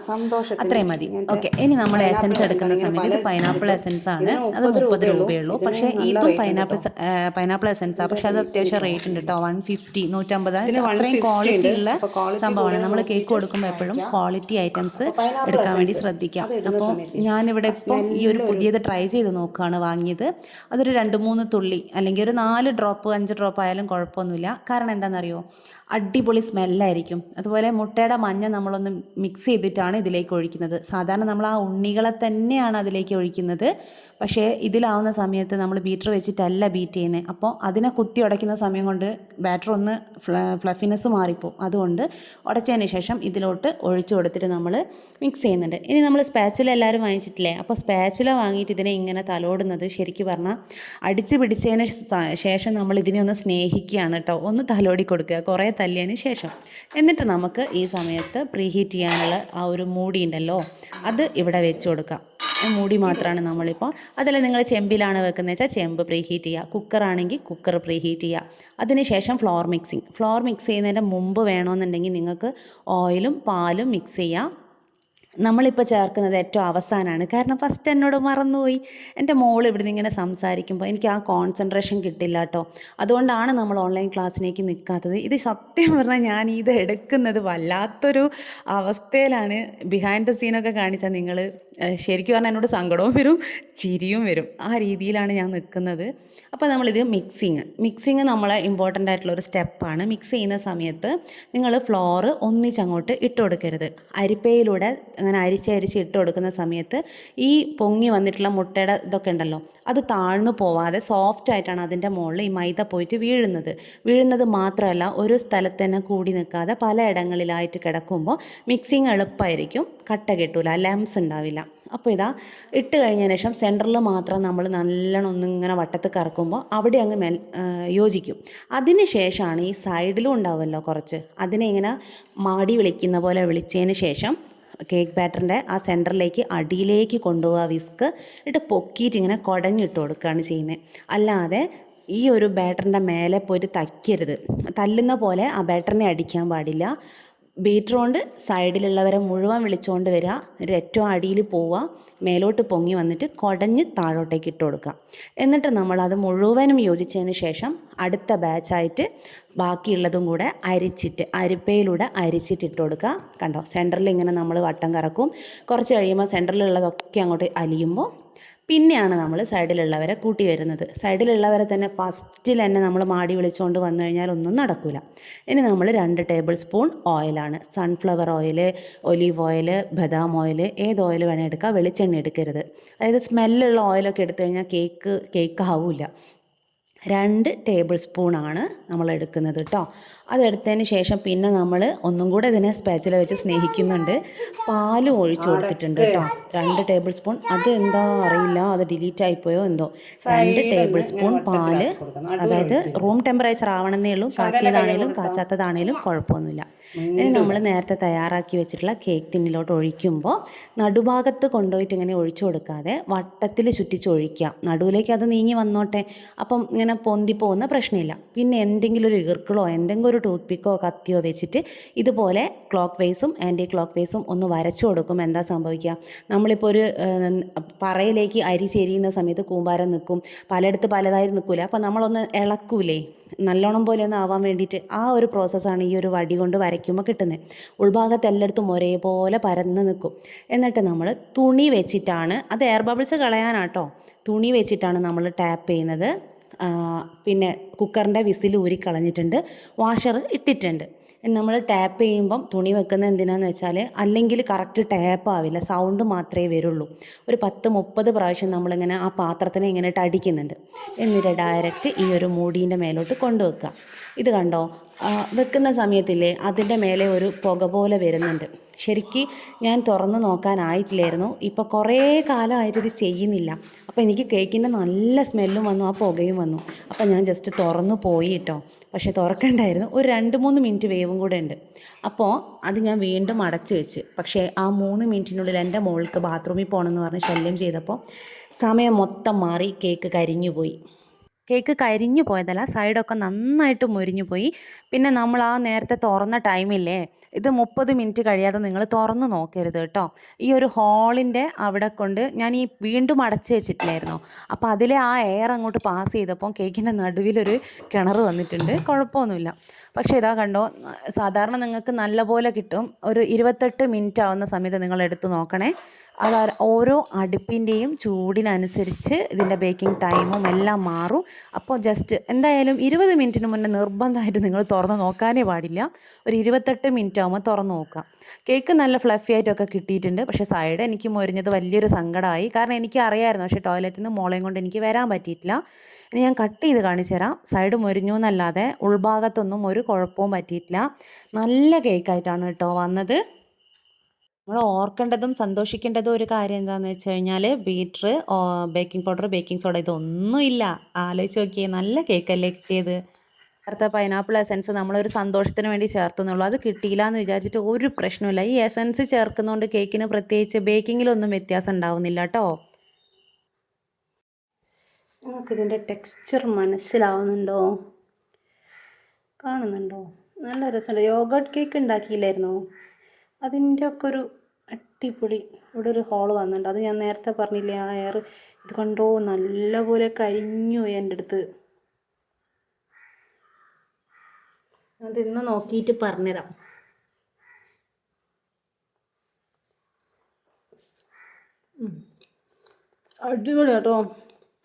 അത്രയും മതി. ഓക്കെ ഇനി നമ്മൾ എസൻസ് എടുക്കുന്ന സമയത്ത് ഇത് പൈനാപ്പിൾ എസൻസ് ആണ്. അത് മുപ്പത് രൂപയുള്ളൂ പക്ഷേ ഇതും പൈനാപ്പിൾ പൈനാപ്പിൾ എസൻസ് ആണ് പക്ഷേ അത് അത്യാവശ്യം റേറ്റ് ഉണ്ട് കേട്ടോ. വൺ ഫിഫ്റ്റി നൂറ്റമ്പത്. അത്രയും ക്വാളിറ്റി ഉള്ള സംഭവമാണ്. നമ്മൾ കേക്ക് കൊടുക്കുമ്പോൾ എപ്പോഴും ക്വാളിറ്റി ഐറ്റംസ് എടുക്കാൻ വേണ്ടി ശ്രദ്ധിക്കാം. അപ്പോൾ ഞാനിവിടെ ഇപ്പം ഈ ഒരു പുതിയത് ട്രൈ ചെയ്ത് നോക്കുകയാണ് വാങ്ങിയത്. അതൊരു രണ്ട് മൂന്ന് തുള്ളി അല്ലെങ്കിൽ ഒരു നാല് ഡ്രോപ്പ് അഞ്ച് ഡ്രോപ്പ് ആയാലും കുഴപ്പമൊന്നുമില്ല. കാരണം എന്താണെന്നറിയോ? അടിപൊളി സ്മെല്ലായിരിക്കും. അതുപോലെ മുട്ടയുടെ മഞ്ഞ നമ്മളൊന്ന് മിക്സ് ചെയ്തിട്ടാണ് ഇതിലേക്ക് ഒഴിക്കുന്നത്. സാധാരണ നമ്മൾ ആ ഉണ്ണികളെ തന്നെയാണ് അതിലേക്ക് ഒഴിക്കുന്നത്. പക്ഷേ ഇതിലാവുന്ന സമയത്ത് നമ്മൾ ബീറ്റർ വെച്ചിട്ടല്ല ബീറ്റ് ചെയ്യുന്നത്. അപ്പോൾ അതിനെ കുത്തി ഉടയ്ക്കുന്ന സമയം കൊണ്ട് ബാറ്റർ ഒന്ന് ഫ്ലഫിനെസ് മാറിപ്പോവും. അതുകൊണ്ട് ഉടച്ചതിന് ശേഷം ഇതിലോട്ട് ഒഴിച്ചു കൊടുത്തിട്ട് നമ്മൾ മിക്സ് ചെയ്യുന്നുണ്ട്. ഇനി നമ്മൾ സ്പാച്ചുല എല്ലാവരും വാങ്ങിച്ചിട്ടില്ലേ? അപ്പോൾ സ്പാച്ചുല വാങ്ങിയിട്ട് ഇതിനെ ഇങ്ങനെ തലോടുന്നത് ശരിക്കും പറഞ്ഞാൽ അടിച്ച് പിടിച്ചതിന് ശേഷം നമ്മൾ ഇതിനെ ഒന്ന് സ്നേഹിക്കുകയാണ് കേട്ടോ. ഒന്ന് തലോടി കൊടുക്കുക. കുറേ തല്ലിയതിന് ശേഷം. എന്നിട്ട് നമുക്ക് ഈ സമയത്ത് പ്രീഹീറ്റ് ചെയ്യാനുള്ള ആ ഒരു മൂടി ഉണ്ടല്ലോ അത് ഇവിടെ വെച്ച് കൊടുക്കാം. മൂടി മാത്രമാണ് നമ്മളിപ്പോൾ അതിൽ നിങ്ങൾ ചെമ്പിലാണ് വെക്കുന്നത് വെച്ചാൽ ചെമ്പ് പ്രീഹീറ്റ് ചെയ്യുക കുക്കറാണെങ്കിൽ കുക്കർ പ്രീഹീറ്റ് ചെയ്യുക അതിനുശേഷം ഫ്ലോർ മിക്സിങ് ഫ്ലോർ മിക്സ് ചെയ്യുന്നതിന്റെ മുമ്പ് വേണമെന്നുണ്ടെങ്കിൽ നിങ്ങൾക്ക് ഓയിലും പാലും മിക്സ് ചെയ്യാം. നമ്മളിപ്പോൾ ചേർക്കുന്നത് ഏറ്റവും അവസാനമാണ് കാരണം ഫസ്റ്റ് എന്നോട് മറന്നുപോയി. എന്റെ മോൾ ഇവിടുന്ന് ഇങ്ങനെ സംസാരിക്കുമ്പോൾ എനിക്ക് ആ കോൺസെൻട്രേഷൻ കിട്ടില്ല കേട്ടോ അതുകൊണ്ടാണ് നമ്മൾ ഓൺലൈൻ ക്ലാസ്സിലേക്ക് നിൽക്കാത്തത് ഇത് സത്യം പറഞ്ഞാൽ ഞാൻ ഇത് എടുക്കുന്നത് വല്ലാത്തൊരു അവസ്ഥയിലാണ്. ബിഹൈൻഡ് ദ സീനൊക്കെ കാണിച്ചാൽ നിങ്ങൾ ശരിക്കും പറഞ്ഞാൽ എന്നോട് സങ്കടവും വരും ചിരിയും വരും. ആ രീതിയിലാണ് ഞാൻ നിൽക്കുന്നത് അപ്പോൾ നമ്മളിത് മിക്സിങ് മിക്സിങ് നമ്മളെ ഇമ്പോർട്ടന്റ് ആയിട്ടുള്ള ഒരു സ്റ്റെപ്പാണ്. മിക്സ് ചെയ്യുന്ന സമയത്ത് നിങ്ങൾ ഫ്ലോറ് ഒന്നിച്ചങ്ങോട്ട് ഇട്ട് കൊടുക്കരുത്. അരിപ്പയിലൂടെ അങ്ങനെ അരിച്ച് അരിച്ച് ഇട്ട് കൊടുക്കുന്ന സമയത്ത് ഈ പൊങ്ങി വന്നിട്ടുള്ള മുട്ടയുടെ ഇതൊക്കെ ഉണ്ടല്ലോ അത് താഴ്ന്നു പോവാതെ സോഫ്റ്റ് ആയിട്ടാണ് അതിന്റെ മുകളിൽ ഈ മൈദ പോയിട്ട് വീഴുന്നത്. വീഴുന്നത് മാത്രമല്ല ഒരു സ്ഥലത്ത് തന്നെ കൂടി നിൽക്കാതെ പല ഇടങ്ങളിലായിട്ട് കിടക്കുമ്പോൾ മിക്സിങ് എളുപ്പമായിരിക്കും. കട്ട കിട്ടൂല ലംസ് ഉണ്ടാവില്ല. അപ്പോൾ ഇതാ ഇട്ട് കഴിഞ്ഞതിന് ശേഷം സെന്ററിൽ മാത്രം നമ്മൾ നല്ലോണം ഒന്നിങ്ങനെ വട്ടത്ത് കറക്കുമ്പോൾ അവിടെ അങ്ങ് മെൽ യോജിക്കും. അതിന് ശേഷമാണ് ഈ സൈഡിലും ഉണ്ടാവുമല്ലോ കുറച്ച്. അതിനെ ഇങ്ങനെ മാടി വിളിക്കുന്ന പോലെ വിളിച്ചതിന് ശേഷം കേക്ക് ബാറ്ററിന്റെ ആ സെന്ററിലേക്ക് അടിയിലേക്ക് കൊണ്ടുപോകുക വിസ്ക് എന്നിട്ട് പൊക്കിയിട്ട് ഇങ്ങനെ കുടഞ്ഞിട്ട് കൊടുക്കുകയാണ് ചെയ്യുന്നത് അല്ലാതെ ഈ ഒരു ബാറ്ററിന്റെ മേലെ പോയിട്ട് തയ്ക്കരുത്. തല്ലുന്ന പോലെ ആ ബാറ്ററിനെ അടിക്കാൻ പാടില്ല. ബീറ്റർ കൊണ്ട് സൈഡിലുള്ളവരെ മുഴുവൻ വിളിച്ചുകൊണ്ട് വരിക എന്നിട്ട് ഏറ്റവും അടിയിൽ പോവുക മേലോട്ട് പൊങ്ങി വന്നിട്ട് കുടഞ്ഞ് താഴോട്ടേക്ക് ഇട്ട് കൊടുക്കുക എന്നിട്ട് നമ്മളത് മുഴുവനും യോജിച്ചതിന് ശേഷം അടുത്ത ബാച്ചായിട്ട് ബാക്കിയുള്ളതും കൂടെ അരിച്ചിട്ട് അരിപ്പയിലൂടെ അരിച്ചിട്ട് ഇട്ട് കൊടുക്കുക കണ്ടോ? സെന്ററിൽ ഇങ്ങനെ നമ്മൾ വട്ടം കറക്കും. കുറച്ച് കഴിയുമ്പോൾ സെന്ററിലുള്ളതൊക്കെ അങ്ങോട്ട് അലിയുമ്പോൾ പിന്നെയാണ് നമ്മൾ സൈഡിലുള്ളവരെ കൂട്ടി വരുന്നത്. സൈഡിലുള്ളവരെ തന്നെ ഫസ്റ്റിൽ തന്നെ നമ്മൾ മാടി വിളിച്ചുകൊണ്ട് വന്നു കഴിഞ്ഞാൽ ഒന്നും നടക്കില്ല ഇനി നമ്മൾ രണ്ട് ടേബിൾ സ്പൂൺ ഓയിലാണ് സൺഫ്ലവർ ഓയിൽ ഒലീവ് ഓയിൽ ബദാം ഓയിൽ ഏത് ഓയിൽ വേണേൽ എടുക്കുക വെളിച്ചെണ്ണ എടുക്കരുത്. അതായത് സ്മെല്ലുള്ള ഓയിലൊക്കെ എടുത്തു കഴിഞ്ഞാൽ കേക്ക് കേക്ക് ആവില്ല രണ്ട് ടേബിൾ സ്പൂണാണ് നമ്മൾ എടുക്കുന്നത് കേട്ടോ അതെടുത്തതിന് ശേഷം പിന്നെ നമ്മൾ ഒന്നും കൂടെ ഇതിനെ സ്പാച്ചില വെച്ച് സ്നേഹിക്കുന്നുണ്ട്. പാലും ഒഴിച്ചു കൊടുത്തിട്ടുണ്ട് കേട്ടോ രണ്ട് ടേബിൾ സ്പൂൺ അത് എന്താ അറിയില്ല. അത് ഡിലീറ്റ് ആയിപ്പോയോ എന്തോ. രണ്ട് ടേബിൾ സ്പൂൺ പാൽ. അതായത് റൂം ടെമ്പറേച്ചർ ആവണമെന്നേ ഉള്ളൂ. കാച്ചിയതാണേലും കാച്ചാത്തതാണേലും കുഴപ്പമൊന്നുമില്ല. ഇനി നമ്മൾ നേരത്തെ തയ്യാറാക്കി വെച്ചിട്ടുള്ള കേക്ക് ടിന്നിലോട്ട് ഒഴിക്കുമ്പോൾ നടുഭാഗത്ത് കൊണ്ടുപോയിട്ട് ഇങ്ങനെ ഒഴിച്ചു കൊടുക്കാതെ വട്ടത്തിൽ ചുറ്റിച്ച് ഒഴിക്കുക നടുവിലേക്ക് അത് നീങ്ങി വന്നോട്ടെ. അപ്പം ഇങ്ങനെ പൊന്തി പോകുന്ന പ്രശ്നമില്ല. പിന്നെ എന്തെങ്കിലും ഒരു ഇർക്കിളോ എന്തെങ്കിലും ഒരു ടൂത്ത് പിക്കോ കത്തിയോ വെച്ചിട്ട് ഇതുപോലെ ക്ലോക്ക് വൈസും ആന്റി ക്ലോക്ക് വൈസും ഒന്ന് വരച്ചു കൊടുക്കും എന്താ സംഭവിക്കുക. നമ്മളിപ്പോൾ ഒരു പറയിലേക്ക് അരി ചെരിയുന്ന സമയത്ത് കൂമ്പാരം നിൽക്കും പലയിടത്ത് പലതായി നിൽക്കില്ല അപ്പോൾ നമ്മളൊന്ന് ഇളക്കൂലേ? നല്ലോണം പോലെ ഒന്ന് ആവാൻ വേണ്ടിയിട്ട് ആ ഒരു പ്രോസസ്സാണ് ഈ ഒരു വടി കൊണ്ട് വരയ്ക്കുമ്പോൾ കിട്ടുന്നത് ഉൾഭാഗത്ത് എല്ലായിടത്തും ഒരേപോലെ പരന്ന് നിൽക്കും എന്നിട്ട് നമ്മൾ തുണി വെച്ചിട്ടാണ് അത് എയർ ബബിൾസ് കളയാനാട്ടോ. തുണി വെച്ചിട്ടാണ് നമ്മൾ ടാപ്പ് ചെയ്യുന്നത്. പിന്നെ കുക്കറിന്റെ വിസിൽ ഊരി കളഞ്ഞിട്ടുണ്ട് വാഷർ ഇട്ടിട്ടുണ്ട്. നമ്മൾ ടാപ്പ് ചെയ്യുമ്പം തുണി വെക്കുന്നത് എന്തിനാന്ന് വെച്ചാൽ അല്ലെങ്കിൽ കറക്റ്റ് ടാപ്പ് ആവില്ല സൗണ്ട് മാത്രമേ വരുള്ളൂ. ഒരു പത്ത് മുപ്പത് പ്രാവശ്യം നമ്മളിങ്ങനെ ആ പാത്രത്തിനെ ഇങ്ങനെ അടിക്കുന്നുണ്ട്. എന്നിട്ട് ഡയറക്റ്റ് ഈ ഒരു മൂടീന്റെ മേലോട്ട് കൊണ്ടുവെക്കുക ഇത് കണ്ടോ? വെക്കുന്ന സമയത്തില്ലേ അതിന്റെ മേലെ ഒരു പുക പോലെ വരുന്നുണ്ട്. ശരിക്കും ഞാൻ തുറന്ന് നോക്കാനായിട്ടില്ലായിരുന്നു ഇപ്പോൾ കുറേ കാലമായിട്ട് ഇത് ചെയ്യുന്നില്ല. അപ്പോൾ എനിക്ക് കേക്കിന്റെ നല്ല സ്മെല്ലും വന്നു ആ പുകയും വന്നു. അപ്പോൾ ഞാൻ ജസ്റ്റ് തുറന്നു പോയി കേട്ടോ പക്ഷേ തുറക്കണ്ടായിരുന്നു. ഒരു രണ്ട് മൂന്ന് മിനിറ്റ് വേവും കൂടെ ഉണ്ട്. അപ്പോൾ അത് ഞാൻ വീണ്ടും അടച്ചു വെച്ച്. പക്ഷേ ആ മൂന്ന് മിനിറ്റിനുള്ളിൽ എന്റെ മോൾക്ക് ബാത്റൂമിൽ പോകണമെന്ന് പറഞ്ഞ് ശല്യം ചെയ്തപ്പോൾ സമയം മൊത്തം മാറി കേക്ക് കരിഞ്ഞു പോയി. കേക്ക് കരിഞ്ഞു പോയതല്ല സൈഡൊക്കെ നന്നായിട്ട് മുരിഞ്ഞു പോയി. പിന്നെ നമ്മൾ ആ നേരത്തെ തുറന്ന ടൈമില്ലേ ഇത് മുപ്പത് മിനിറ്റ് കഴിയാതെ നിങ്ങൾ തുറന്ന് നോക്കരുത് കേട്ടോ. ഈ ഒരു ഹോളിന്റെ അവിടെ കൊണ്ട് ഞാൻ ഈ വീണ്ടും അടച്ചു വെച്ചിട്ടില്ലായിരുന്നു. അപ്പോൾ അതിലെ ആ എയർ അങ്ങോട്ട് പാസ് ചെയ്തപ്പോൾ കേക്കിന്റെ നടുവിലൊരു കിണർ വന്നിട്ടുണ്ട്. കുഴപ്പമൊന്നുമില്ല. പക്ഷേ ഇതാ കണ്ടോ സാധാരണ നിങ്ങൾക്ക് നല്ലപോലെ കിട്ടും. ഒരു ഇരുപത്തെട്ട് മിനിറ്റ് ആവുന്ന സമയത്ത് നിങ്ങൾ എടുത്ത് നോക്കണേ. അത് ഓരോ അടുപ്പിന്റെയും ചൂടിനനുസരിച്ച് ഇതിന്റെ ബേക്കിംഗ് ടൈമും എല്ലാം മാറും. അപ്പോൾ ജസ്റ്റ് എന്തായാലും ഇരുപത് മിനിറ്റിന് മുന്നേ നിർബന്ധമായിട്ട് നിങ്ങൾ തുറന്ന് നോക്കാനേ പാടില്ല. ഒരു ഇരുപത്തെട്ട് മിനിറ്റ് ആകുമ്പോൾ തുറന്ന് നോക്കാം. കേക്ക് നല്ല ഫ്ലഫി ആയിട്ടൊക്കെ കിട്ടിയിട്ടുണ്ട്. പക്ഷേ സൈഡ് എനിക്ക് മൊരിഞ്ഞത് വലിയൊരു സങ്കടമായി കാരണം എനിക്ക് അറിയായിരുന്നു പക്ഷേ ടോയ്ലറ്റിൽ നിന്ന് മോളെയും കൊണ്ട് എനിക്ക് വരാൻ പറ്റിയിട്ടില്ല. ഇനി ഞാൻ കട്ട് ചെയ്ത് കാണിച്ചു തരാം. സൈഡ് മൊരിഞ്ഞു എന്നല്ലാതെ ഉൾഭാഗത്തൊന്നും ഒരു കുഴപ്പവും പറ്റിയിട്ടില്ല. നല്ല കേക്കായിട്ടാണ് കേട്ടോ വന്നത്. നമ്മൾ ഓർക്കേണ്ടതും സന്തോഷിക്കേണ്ടതും ഒരു കാര്യം എന്താണെന്ന് വെച്ച് കഴിഞ്ഞാൽ beater baking powder baking soda ഇതൊന്നും ഇല്ല ആലോചിച്ച് നോക്കിയേ നല്ല കേക്കല്ലേ കിട്ടിയത്. നേരത്തെ പൈനാപ്പിൾ എസൻസ് നമ്മളൊരു സന്തോഷത്തിന് വേണ്ടി ചേർത്തുന്നുള്ളൂ. അത് കിട്ടിയില്ല എന്ന് വിചാരിച്ചിട്ട് ഒരു പ്രശ്നമില്ല ഈ എസൻസ് ചേർക്കുന്നതുകൊണ്ട് കേക്കിന് പ്രത്യേകിച്ച് ബേക്കിങ്ങിലൊന്നും വ്യത്യാസം ഉണ്ടാവുന്നില്ല കേട്ടോ നമുക്കിതിന്റെ ടെക്സ്ചർ മനസ്സിലാവുന്നുണ്ടോ? കാണുന്നുണ്ടോ? നല്ല രസമുണ്ട്. യോഗട്ട് കേക്ക് ഉണ്ടാക്കിയില്ലായിരുന്നോ? അതിന്റെ ഒക്കെ ഒരു അടിപൊളി ഇവിടെ ഒരു ഹോൾ വന്നിട്ടുണ്ട്. അത് ഞാൻ നേരത്തെ പറഞ്ഞില്ലേ ആ എയർ ഇത് കണ്ടോ? നല്ലപോലെ കരിഞ്ഞു എന്റെ അടുത്ത്. അതിന്ന് നോക്കിയിട്ട് പറഞ്ഞുതരാം അടിപൊളി കേട്ടോ.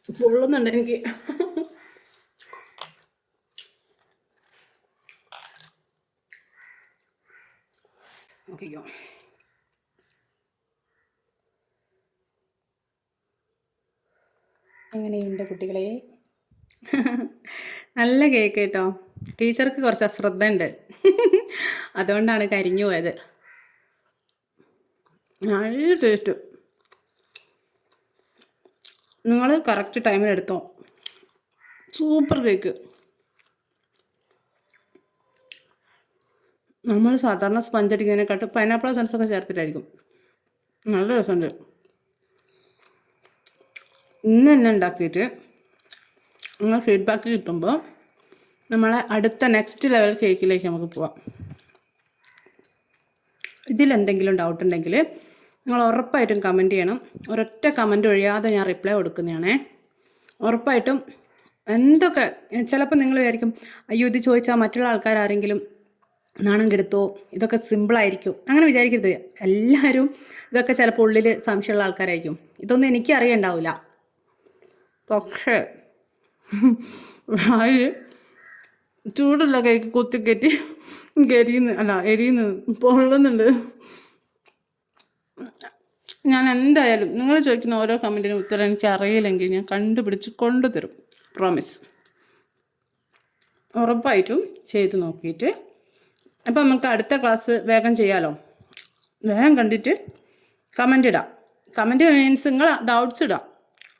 പൊള്ളുന്നുണ്ട് എനിക്ക്. എങ്ങനെയുണ്ട് കുട്ടികളെ? നല്ല കേക്ക് കേട്ടോ. ടീച്ചർക്ക് കുറച്ച് അശ്രദ്ധ ഉണ്ട് അതുകൊണ്ടാണ് കരിഞ്ഞു പോയത്. നല്ല ടേസ്റ്റ് നിങ്ങൾ കറക്റ്റ് ടൈമിൽ എടുത്തോ. സൂപ്പർ കേക്ക് നമ്മൾ സാധാരണ സ്പഞ്ച് അടിക്കുന്നതിനെക്കാട്ടും പൈനാപ്പിൾ സെൻസ് ഒക്കെ ചേർത്തിട്ടായിരിക്കും. നല്ല രസമുണ്ട് ഇന്ന് തന്നെ ഉണ്ടാക്കിയിട്ട് നിങ്ങൾ ഫീഡ്ബാക്ക് കിട്ടുമ്പോൾ നമ്മളെ അടുത്ത നെക്സ്റ്റ് ലെവൽ കേക്കിലേക്ക് നമുക്ക് പോവാം. ഇതിലെന്തെങ്കിലും ഡൗട്ട് ഉണ്ടെങ്കിൽ നിങ്ങൾ ഉറപ്പായിട്ടും കമന്റ് ചെയ്യണം. ഒരൊറ്റ കമന്റ് ഒഴിയാതെ ഞാൻ റിപ്ലൈ കൊടുക്കുന്നതാണേ. ഉറപ്പായിട്ടും എന്തൊക്കെ ചിലപ്പോൾ നിങ്ങൾ വിചാരിക്കും അയ്യോ ഇത് ചോദിച്ചാൽ മറ്റുള്ള ആൾക്കാർ ആരെങ്കിലും നാണം കെടുത്തോ? ഇതൊക്കെ സിമ്പിളായിരിക്കും അങ്ങനെ വിചാരിക്കരുത്. എല്ലാവരും ഇതൊക്കെ ചിലപ്പോൾ ഉള്ളിൽ സംശയമുള്ള ആൾക്കാരായിരിക്കും. ഇതൊന്നും എനിക്ക് അറിയണ്ടാവില്ല. പക്ഷേ ചൂടുള്ള കൈക്ക് കുത്തി കയറ്റി കരിയുന്നു അല്ല എരിയുന്നു പൊള്ളുന്നുണ്ട്. ഞാൻ എന്തായാലും നിങ്ങൾ ചോദിക്കുന്ന ഓരോ കമന്റിനും ഉത്തരം എനിക്ക് അറിയില്ലെങ്കിൽ ഞാൻ കണ്ടുപിടിച്ച് കൊണ്ടുതരും പ്രോമിസ് ഉറപ്പായിട്ടും ചെയ്ത് നോക്കിയിട്ട്. അപ്പം നമുക്ക് അടുത്ത ക്ലാസ് വേഗം ചെയ്യാലോ? വേഗം കണ്ടിട്ട് കമന്റ് ഇടാം. കമന്റ് മീൻസ് നിങ്ങൾ ഡൗട്ട്സ് ഇടാം.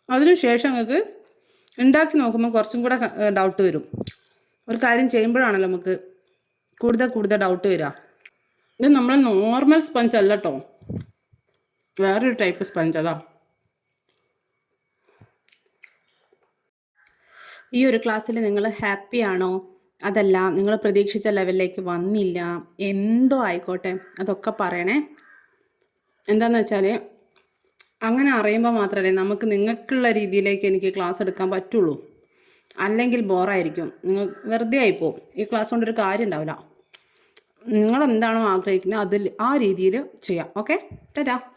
അതിനുശേഷം നിങ്ങൾക്ക് ഉണ്ടാക്കി നോക്കുമ്പോൾ കുറച്ചും കൂടെ ഡൗട്ട് വരും. ഒരു കാര്യം ചെയ്യുമ്പോഴാണല്ലോ നമുക്ക് കൂടുതൽ കൂടുതൽ ഡൗട്ട് വരിക. ഇത് നമ്മൾ നോർമൽ സ്പഞ്ച് അല്ല കേട്ടോ വേറൊരു ടൈപ്പ് സ്പഞ്ച് അതാ. ഈ ഒരു ക്ലാസ്സിൽ നിങ്ങൾ ഹാപ്പി ആണോ? അതല്ല നിങ്ങൾ പ്രതീക്ഷിച്ച ലെവലിലേക്ക് വന്നില്ല. എന്തോ ആയിക്കോട്ടെ അതൊക്കെ പറയണേ. എന്താണെന്ന് വെച്ചാൽ അങ്ങനെ അറിയുമ്പോൾ മാത്രമല്ലേ നമുക്ക് നിങ്ങൾക്കുള്ള രീതിയിലേക്ക് എനിക്ക് ക്ലാസ് എടുക്കാൻ പറ്റുള്ളൂ. അല്ലെങ്കിൽ ബോറായിരിക്കും. നിങ്ങൾ വെറുതെ ആയിപ്പോവും. ഈ ക്ലാസ് ഒരു കാര്യം ഉണ്ടാവില്ല. നിങ്ങൾ എന്താണോ ആഗ്രഹിക്കുന്നത് അതിൽ ആ രീതിയിൽ ചെയ്യാം. ഓക്കെ തരാം